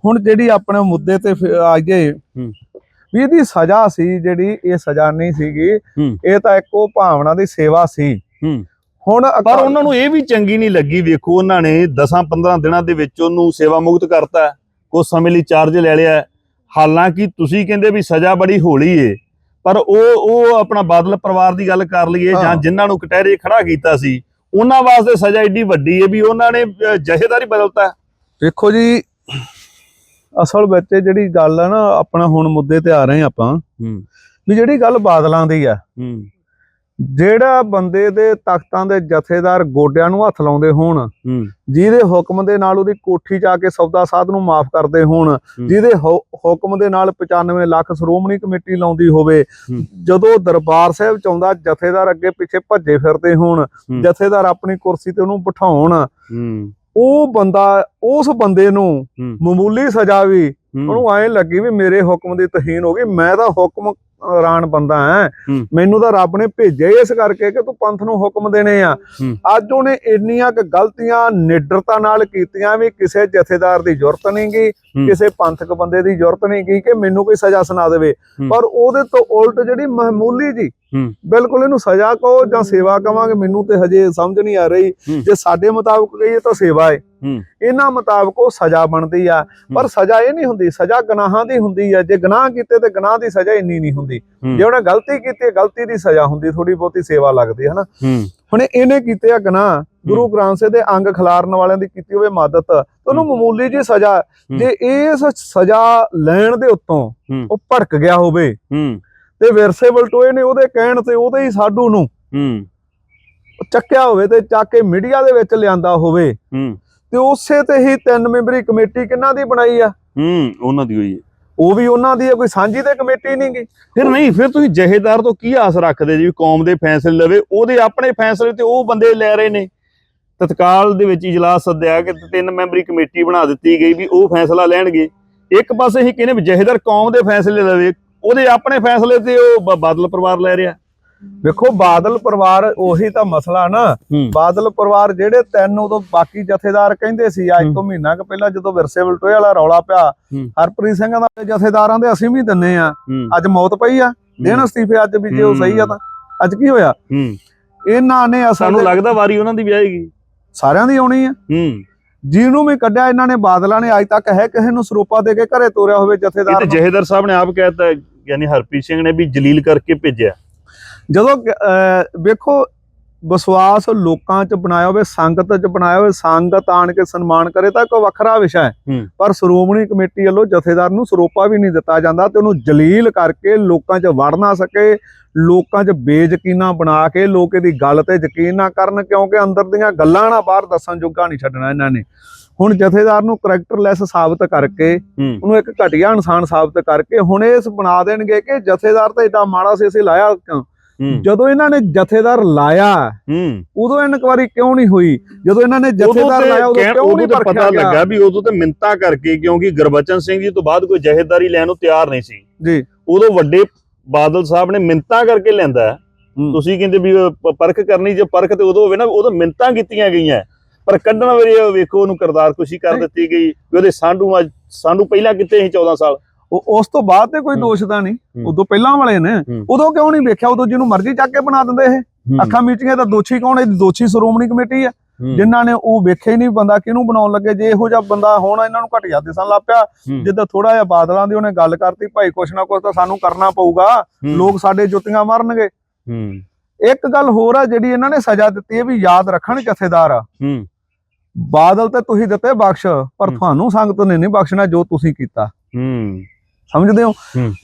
ਹੁਣ ਜਿਹੜੀ ਆਪਣੇ ਮੁੱਦੇ ਤੇ ਆਈਏ। ਵੀ ਇਹਦੀ ਸਜ਼ਾ ਸੀ ਜਿਹੜੀ ਇਹ ਸਜ਼ਾ ਨਹੀਂ ਸੀਗੀ। ਇਹ ਤਾਂ ਇੱਕ ਭਾਵਨਾ ਦੀ ਸੇਵਾ ਸੀ ਹੁਣ ਪਰ ਉਹਨਾਂ ਨੂੰ ਇਹ ਵੀ ਚੰਗੀ ਨਹੀਂ ਲੱਗੀ ਵੇਖੋ ਉਹਨਾਂ ਨੇ 10-15 ਦਿਨਾਂ ਦੇ ਵਿੱਚ ਉਹਨੂੰ ਸੇਵਾ ਮੁਕਤ ਕਰਤਾ ਕੁਝ ਸਮੇਂ ਲਈ ਚਾਰਜ ਲੈ ਲਿਆ। ਹਾਲਾਂਕਿ ਤੁਸੀਂ ਕਹਿੰਦੇ ਵੀ ਸਜ਼ਾ ਬੜੀ ਹੌਲੀ ਏ ਪਰ ਉਹ ਉਹ ਆਪਣਾ ਬਾਦਲ ਪਰਿਵਾਰ ਦੀ ਗੱਲ ਕਰ ਲਈਏ ਜਾਂ। ਜਿਨ੍ਹਾਂ ਨੂੰ ਕਟਹਿਰੇ ਖੜਾ ਕੀਤਾ ਸੀ ਉਹਨਾਂ ਵਾਸਤੇ ਸਜ਼ਾ ਏਡੀ ਵੱਡੀ ਏ ਵੀ ਉਹਨਾਂ ਨੇ ਜਹੇਦਾਰ ਬਦਲਤਾ। ਵੇਖੋ ਜੀ ਅਸਲ ਵਿੱਚ ਜਿਹੜੀ ਗੱਲ ਆ ਨਾ ਆਪਣਾ ਹੁਣ ਮੁੱਦੇ ਤੇ ਆ ਰਹੇ ਆਪਾਂ। ਹੂੰ। ਵੀ ਜਿਹੜੀ ਗੱਲ ਬਾਦਲਾਂ ਦੀ ਆ ਹੂੰ। ਜਿਹੜਾ ਬੰਦੇ ਦੇ ਤਖਤਾਂ ਦੇ ਜਥੇਦਾਰ ਗੋਡਿਆਂ ਨੂੰ ਹੱਥ ਲਾਉਂਦੇ ਹੋਣ ਹੂੰ। ਜਿਹਦੇ ਹੁਕਮ ਦੇ ਨਾਲ ਉਹਦੀ ਕੋਠੀ ਜਾ ਕੇ ਸੌਦਾ ਸਾਧ ਨੂੰ ਮਾਫ ਕਰਦੇ ਹੋਣ ਜਿਹਦੇ ਹੁਕਮ ਦੇ ਨਾਲ 95 ਲੱਖ ਸ਼੍ਰੋਮਣੀ ਕਮੇਟੀ ਲਾਉਂਦੀ ਹੋਵੇ। ਜਦੋਂ ਦਰਬਾਰ ਸਾਹਿਬ ਚ ਆਉਂਦਾ ਜਥੇਦਾਰ ਅੱਗੇ ਪਿੱਛੇ ਭੱਜੇ ਫਿਰਦੇ ਹੋਣ। ਜਥੇਦਾਰ ਆਪਣੀ ਕੁਰਸੀ ਤੇ ਉਹਨੂੰ ਬਿਠਾਉਣ ਹੂੰ। ਉਹ ਬੰਦਾ ਉਸ ਬੰਦੇ ਨੂੰ। ਮਾਮੂਲੀ ਸਜ਼ਾ ਵੀ ਉਹਨੂੰ ਐਂ ਲੱਗੀ ਵੀ ਮੇਰੇ ਹੁਕਮ ਦੀ ਤਹੀਨ ਹੋ ਗਈ ਮੈਂ ਤਾਂ ਹੁਕਮ ਰਾਣ ਬੰਦਾ ਹਾਂ। ਮੈਨੂੰ ਤਾਂ ਰੱਬ ਨੇ ਭੇਜਿਆ ਇਸ ਕਰਕੇ ਕਿ ਤੂੰ ਪੰਥ ਨੂੰ ਹੁਕਮ ਦੇਣੇ ਆ। ਅੱਜ ਉਹਨੇ ਇੰਨੀਆਂ ਕੁ ਗਲਤੀਆਂ ਨਿਡਰਤਾ ਨਾਲ ਕੀਤੀਆਂ ਵੀ ਕਿਸੇ ਜਥੇਦਾਰ ਦੀ ਜ਼ਰੂਰਤ ਨਹੀਂ ਗਈ। ਕਿਸੇ ਪੰਥਕ ਬੰਦੇ ਦੀ ਜ਼ਰੂਰਤ ਨਹੀਂ ਗਈ ਕਿ ਮੈਨੂੰ ਕੋਈ ਸਜ਼ਾ ਸੁਣਾ ਦੇਵੇ। ਪਰ ਉਹਦੇ ਤੋਂ ਉਲਟ ਜਿਹੜੀ ਮਾਮੂਲੀ ਜੀ। ਬਿਲਕੁਲ ਇਹਨੂੰ ਸਜ਼ਾ ਕਹੋ ਜਾਂ ਸੇਵਾ ਕਵਾਂਗੇ ਮੈਨੂੰ ਤੇ ਹਜੇ ਸਮਝ ਨਹੀਂ ਆ ਰਹੀ। ਜੇ ਸਾਡੇ ਮੁਤਾਬਕ ਕਹੀਏ ਤਾਂ ਸੇਵਾ ਹੈ। ਇਹਨਾਂ ਮੁਤਾਬਕ ਉਹ ਸਜ਼ਾ ਬਣਦੀ ਆ। ਪਰ ਸਜ਼ਾ ਇਹ ਨਹੀਂ ਹੁੰਦੀ ਸਜ਼ਾ ਗੁਨਾਹਾਂ ਦੀ ਹੁੰਦੀ ਆ। ਜੇ ਗੁਨਾਹ ਕੀਤੇ ਤੇ ਗੁਨਾਹ ਦੀ ਸਜ਼ਾ ਇੰਨੀ ਨਹੀਂ ਹੁੰਦੀ। ਜੇ ਉਹਨੇ ਗਲਤੀ ਕੀਤੀ ਹੈ, ਗਲਤੀ ਦੀ ਸਜ਼ਾ ਹੁੰਦੀ ਥੋੜੀ ਬਹੁਤੀ ਸੇਵਾ ਲੱਗਦੀ ਹੈ ਨਾ ਹੂੰ। ਹੁਣ ਇਹਨੇ ਕੀਤੇ ਆ ਗੁਨਾਹ ਗੁਰੂ ਗ੍ਰੰਥ ਸਾਹਿਬ ਦੇ ਅੰਗ ਖਿਲਾਰਨ ਵਾਲਿਆਂ ਦੀ ਕੀਤੀ ਹੋਵੇ ਮਦਦ ਉਹਨੂੰ ਮਾਮੂਲੀ ਜੀ ਸਜ਼ਾ ਜੇ ਇਸ ਸਜ਼ਾ ਲੈਣ ਦੇ ਉੱਤੋਂ। ਉਹ ਭੜਕ ਗਿਆ ਹੋਵੇ। ਤੇ ਵਿਰਸੇ ਬਲਟੋਏ ਨੇ ਉਹਦੇ ਕਹਿਣ ਤੇ ਉਹਦੇ ਹੀ ਸਾਡੂ ਨੂੰ। ਹੂੰ। ਚੱਕਿਆ ਹੋਵੇ ਤੇ ਚੱਕ ਕੇ ਮੀਡੀਆ ਦੇ ਵਿੱਚ ਲਿਆਂਦਾ ਹੋਵੇ। ਹੂੰ। ਤੇ ਉਸੇ ਤੇ ਹੀ ਤਿੰਨ ਮੈਂਬਰੀ ਕਮੇਟੀ ਕਿਹਨਾਂ ਦੀ ਬਣਾਈ ਆ? ਹੂੰ ਉਹਨਾਂ ਦੀ ਹੋਈ ਹੈ ਉਹ ਵੀ ਉਹਨਾਂ ਦੀ ਆ ਕੋਈ ਸਾਂਝੀ ਤੇ ਕਮੇਟੀ ਨਹੀਂ ਗੀ? ਫਿਰ ਨਹੀਂ ਫਿਰ ਤੁਸੀਂ ਜਹੇਦਾਰ ਤੋਂ ਕੀ ਆਸ ਰੱਖਦੇ ਜੀ ਕੌਮ ਦੇ ਫੈਸਲੇ ਲਵੇ? ਉਹਦੇ ਆਪਣੇ ਫੈਸਲੇ ਤੇ ਉਹ ਬੰਦੇ ਲੈ ਰਹੇ ਨੇ। ਤਤਕਾਲ ਦੇ ਵਿੱਚ ਇਜਲਾਸ ਸੱਦਿਆ ਕਿ ਤਿੰਨ ਮੈਂਬਰੀ ਕਮੇਟੀ ਬਣਾ ਦਿੱਤੀ ਗਈ ਵੀ ਉਹ ਫੈਸਲਾ ਲੈਣਗੇ। ਇੱਕ ਪਾਸੇ ਹੀ ਕਹਿੰਦੇ ਵੀ ਜਹੇਦਾਰ ਕੌਮ ਦੇ ਫੈਸਲੇ ਲਵੇ। ਉਹਦੇ ਆਪਣੇ ਫੈਸਲੇ ਤੇ ਉਹ ਬਾਦਲ ਪਰਿਵਾਰ ਲੈ ਰਿਹਾ। ਵੇਖੋ ਬਾਦਲ ਪਰਿਵਾਰ ਉਹੀ ਤਾਂ ਮਸਲਾ ਨਾ। ਬਾਦਲ ਪਰਿਵਾਰ ਜਿਹੜੇ ਤਿੰਨ ਉਦੋਂ ਬਾਕੀ ਜਥੇਦਾਰ ਕਹਿੰਦੇ ਸੀ ਅੱਜ। ਤੋਂ ਮਹੀਨਾ ਕੁ ਪਹਿਲਾਂ ਜਦੋਂ ਵਿਰਸੇ ਬਲਟੋਏ ਵਾਲਾ ਰੌਲਾ ਪਿਆ। ਹਰਪ੍ਰੀਤ ਸਿੰਘ ਦਾ ਜਥੇਦਾਰਾਂ ਦੇ ਅਸੀਂ ਵੀ ਦਿੰਨੇ ਆ। ਅੱਜ ਮੌਤ ਪਈ ਆ ਦੇਣ ਅਸਤੀਫੇ ਅੱਜ ਵੀ ਜੇ ਉਹ ਸਹੀ ਆ ਤਾਂ। ਅੱਜ ਕੀ ਹੋਇਆ? ਇਹਨਾਂ ਨੇ ਸਾਨੂੰ ਲੱਗਦਾ ਵਾਰੀ ਉਹਨਾਂ ਦੀ ਵੀ ਆਏਗੀ। ਸਾਰਿਆਂ ਦੀ ਆਉਣੀ ਆ। ਜਿਹਨੂੰ ਵੀ ਕੱਢਿਆ ਇਹਨਾਂ ਨੇ ਬਾਦਲਾਂ ਨੇ ਅੱਜ ਤੱਕ ਹੈ ਕਿਸੇ ਨੂੰ ਸਰੂਪਾ ਦੇ ਕੇ ਘਰੇ ਤੋਰਿਆ ਹੋਵੇ ਜਥੇਦਾਰ। ਜਹੇਦਾਰ ਸਾਹਿਬ ਨੇ ਆਪ ਕਹਿਤਾ ਯਾਨੀ ਹਰਪ੍ਰੀਤ ਸਿੰਘ ਨੇ ਵੀ ਜਲੀਲ ਕਰਕੇ ਭੇਜਿਆ ਜਦੋਂ ਅਹ, ਵੇਖੋ ਵਿਸ਼ਵਾਸ ਲੋਕਾਂ 'ਚ ਬਣਾਇਆ ਹੋਵੇ ਸੰਗਤ 'ਚ ਬਣਾਇਆ ਹੋਵੇ ਸੰਗਤ ਆਣ ਕੇ ਸਨਮਾਨ ਕਰੇ ਤਾਂ ਕੋਈ ਵੱਖਰਾ ਵਿਸ਼ਾ ਹੈ। ਪਰ ਸ਼੍ਰੋਮਣੀ ਕਮੇਟੀ ਵੱਲੋਂ ਜਥੇਦਾਰ ਨੂੰ ਸਰੋਪਾ ਵੀ ਨਹੀਂ ਦਿੱਤਾ ਜਾਂਦਾ ਤੇ ਉਹਨੂੰ ਜਲੀਲ ਕਰਕੇ ਲੋਕਾਂ 'ਚ ਵੜ ਨਾ ਸਕੇ ਲੋਕਾਂ 'ਚ ਬੇਯਕੀਨਾ ਬਣਾ ਕੇ ਲੋਕ ਇਹਦੀ ਗੱਲ ਤੇ ਯਕੀਨ ਨਾ ਕਰਨ ਕਿਉਂਕਿ ਅੰਦਰ ਦੀਆਂ ਗੱਲਾਂ ਨਾ ਬਾਹਰ ਦੱਸਣ ਜੋਗਾ ਨਹੀਂ ਛੱਡਣਾ ਇਹਨਾਂ ਨੇ। ਹੁਣ ਜਥੇਦਾਰ ਨੂੰ ਕਰੈਕਟਰਲੈਸ ਸਾਬਤ ਕਰਕੇ ਉਹਨੂੰ ਇੱਕ ਘਟੀਆ ਇਨਸਾਨ ਸਾਬਤ ਕਰਕੇ ਹੁਣ ਇਸ ਬਣਾ ਦੇਣਗੇ ਕਿ ਜਥੇਦਾਰ ਤਾਂ ਏਡਾ ਮਾੜਾ ਸੀ ਅਸੀਂ ਲਾਇਆ ਕਿਉਂ? ਜਦੋਂ ਇਹਨਾਂ ਨੇ ਜਥੇਦਾਰ ਲਾਇਆ ਹੂੰ। ਉਦੋਂ ਇਨਕੁਆਰੀ ਕਿਉਂ ਨਹੀਂ ਹੋਈ? ਜਦੋਂ ਇਹਨਾਂ ਨੇ ਜਥੇਦਾਰ ਲਾਇਆ ਉਦੋਂ ਕਿਉਂ ਨਹੀਂ ਤੇ ਪਰਖਿਆ ਪਤਾ? ਲੱਗਾ ਵੀ ਉਦੋਂ ਤੇ ਮਿੰਤਾ ਕਰਕੇ ਕਿਉਂਕਿ ਗੁਰਬਚਨ ਸਿੰਘ ਜੀ ਤੋਂ ਬਾਅਦ ਕੋਈ ਜਹੇਦਾਰੀ ਲੈਣ ਨੂੰ ਤਿਆਰ ਨਹੀਂ ਸੀ। ਜੀ। ਉਦੋਂ ਵੱਡੇ ਬਾਦਲ ਸਾਹਿਬ ਨੇ ਮਿੰਤਾ ਕਰਕੇ ਲੈਂਦਾ। ਤੁਸੀਂ ਕਹਿੰਦੇ ਵੀ ਪਰਖ ਕਰਨੀ ਜੇ ਪਰਖ ਤੇ ਉਦੋਂ ਹੋਵੇ ਨਾ ਉਦੋਂ ਮਿੰਤਾਂ ਕੀਤੀਆਂ ਗਈਆਂ ਪਰ ਕੱਢਣ ਵੇਲੇ ਵੇਖੋ ਉਹਨੂੰ ਕਰਤਾਰ ਖੁਸ਼ੀ ਕਰ। ਦਿੱਤੀ ਗਈ ਵੀ ਉਹਦੇ ਸਾਂਢੂ ਸਾਂਢੂ ਪਹਿਲਾਂ ਕਿਤੇ ਸੀ 14 ਸਾਲ? ਉਹ ਉਸ ਤੋਂ ਬਾਅਦ ਤੇ ਕੋਈ। ਦੋਸ਼ ਤਾਂ ਨਹੀਂ। ਉਦੋਂ ਪਹਿਲਾਂ ਵਾਲੇ ਨੇ। ਉਦੋਂ ਕਿਉਂ ਨਹੀਂ ਵੇਖਿਆ? ਉਦੋਂ ਜਿਹਨੂੰ ਮਰਜ਼ੀ ਚੱਕ ਕੇ ਬਣਾ ਦਿੰਦੇ ਇਹ। ਅੱਖਾਂ ਮੀਟੀਆਂ ਤਾਂ ਦੋਸ਼ੀ ਕੌਣ ਹੈ? ਦੋਸ਼ੀ ਸ਼੍ਰੋਮਣੀ ਕਮੇਟੀ ਹੂੰ। ਜਿਨ੍ਹਾਂ ਨੇ ਉਹ ਵੇਖਿਆ ਹੀ ਨਹੀਂ ਬੰਦਾ ਕਿਹਨੂੰ ਬਣਾਉਣ ਲੱਗੇ? ਜੇ ਇਹੋ ਜਿਹਾ ਬੰਦਾ ਹੋਣਾ ਇਹਨਾਂ ਨੂੰ ਘਟਿਆ ਦਿਸਣ ਲੱਗ ਪਿਆ। ਜਿੱਦਾਂ ਥੋੜਾ ਜਿਹਾ ਬਾਦਲਾਂ ਦੀ ਉਹਨੇ ਗੱਲ ਕਰਤੀ ਭਾਈ ਕੁਛ ਨਾ ਕੁਛ ਤਾਂ ਸਾਨੂੰ ਕਰਨਾ ਪਊਗਾ। ਲੋਕ ਸਾਡੇ ਜੁੱਤੀਆਂ ਮਾਰਨਗੇ। ਇੱਕ ਗੱਲ ਹੋਰ ਆ ਜਿਹੜੀ ਇਹਨਾਂ ਨੇ ਸਜ਼ਾ ਦਿੱਤੀ ਹੈ ਵੀ ਯਾਦ ਰੱਖਣ ਜਥੇਦਾਰ ਬਾਦਲ ਤੇ ਤੁਸੀਂ ਦਿੱਤੇ ਬਖਸ਼ ਪਰ। ਤੁਹਾਨੂੰ ਸੰਗਤ ਨੇ ਨਹੀਂ ਬਖਸ਼ਣਾ ਜੋ ਤੁਸੀਂ ਕੀਤਾ। ਹੂੰ। ਸਮਝਦੇ ਹੋ।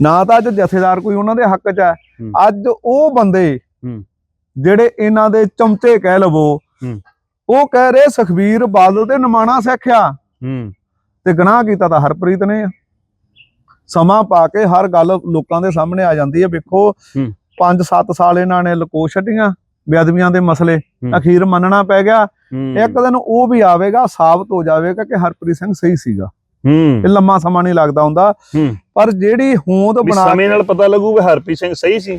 ਨਾ ਤਾਂ ਅੱਜ ਜਥੇਦਾਰ ਕੋਈ ਉਹਨਾਂ ਦੇ ਹੱਕ 'ਚ ਹੈ। ਅੱਜ ਉਹ ਬੰਦੇ। ਜਿਹੜੇ ਇਹਨਾਂ ਦੇ ਚਮਚੇ ਕਹਿ ਲਵੋ। ਉਹ ਕਹਿ ਰਹੇ ਸੁਖਬੀਰ ਬਾਦਲ ਤੇ ਨਿਮਾਣਾ ਸਿੱਖਿਆ ਤੇ ਗੁਨਾਹ ਕੀਤਾ ਤਾਂ ਹਰਪ੍ਰੀਤ ਨੇ। ਸਮਾਂ ਪਾ ਕੇ ਹਰ ਗੱਲ ਲੋਕਾਂ ਦੇ ਸਾਹਮਣੇ ਆ ਜਾਂਦੀ ਹੈ ਵੇਖੋ ਹੂੰ। 5-7 ਸਾਲ ਇਹਨਾਂ ਨੇ ਲਕੋ ਛੱਡੀਆਂ ਬੇਅਦਬੀਆਂ ਦੇ ਮਸਲੇ। ਅਖੀਰ ਮੰਨਣਾ ਪੈ ਗਿਆ ਇੱਕ ਦਿਨ ਉਹ ਵੀ ਆਵੇਗਾ ਸਾਬਤ ਹੋ ਜਾਵੇਗਾ ਕਿ ਹਰਪ੍ਰੀਤ ਸਿੰਘ ਸਹੀ ਸੀਗਾ ਇਹ ਲੰਮਾ ਸਮਾਂ ਨਹੀਂ ਲੱਗਦਾ ਹੁੰਦਾ। ਪਰ ਜਿਹੜੀ ਹੋਂਦ ਬਣਾ ਸਮੇਂ ਨਾਲ ਪਤਾ ਲੱਗੂ ਵੀ ਹਰਪ੍ਰੀਤ ਸਿੰਘ ਸਹੀ ਸੀ।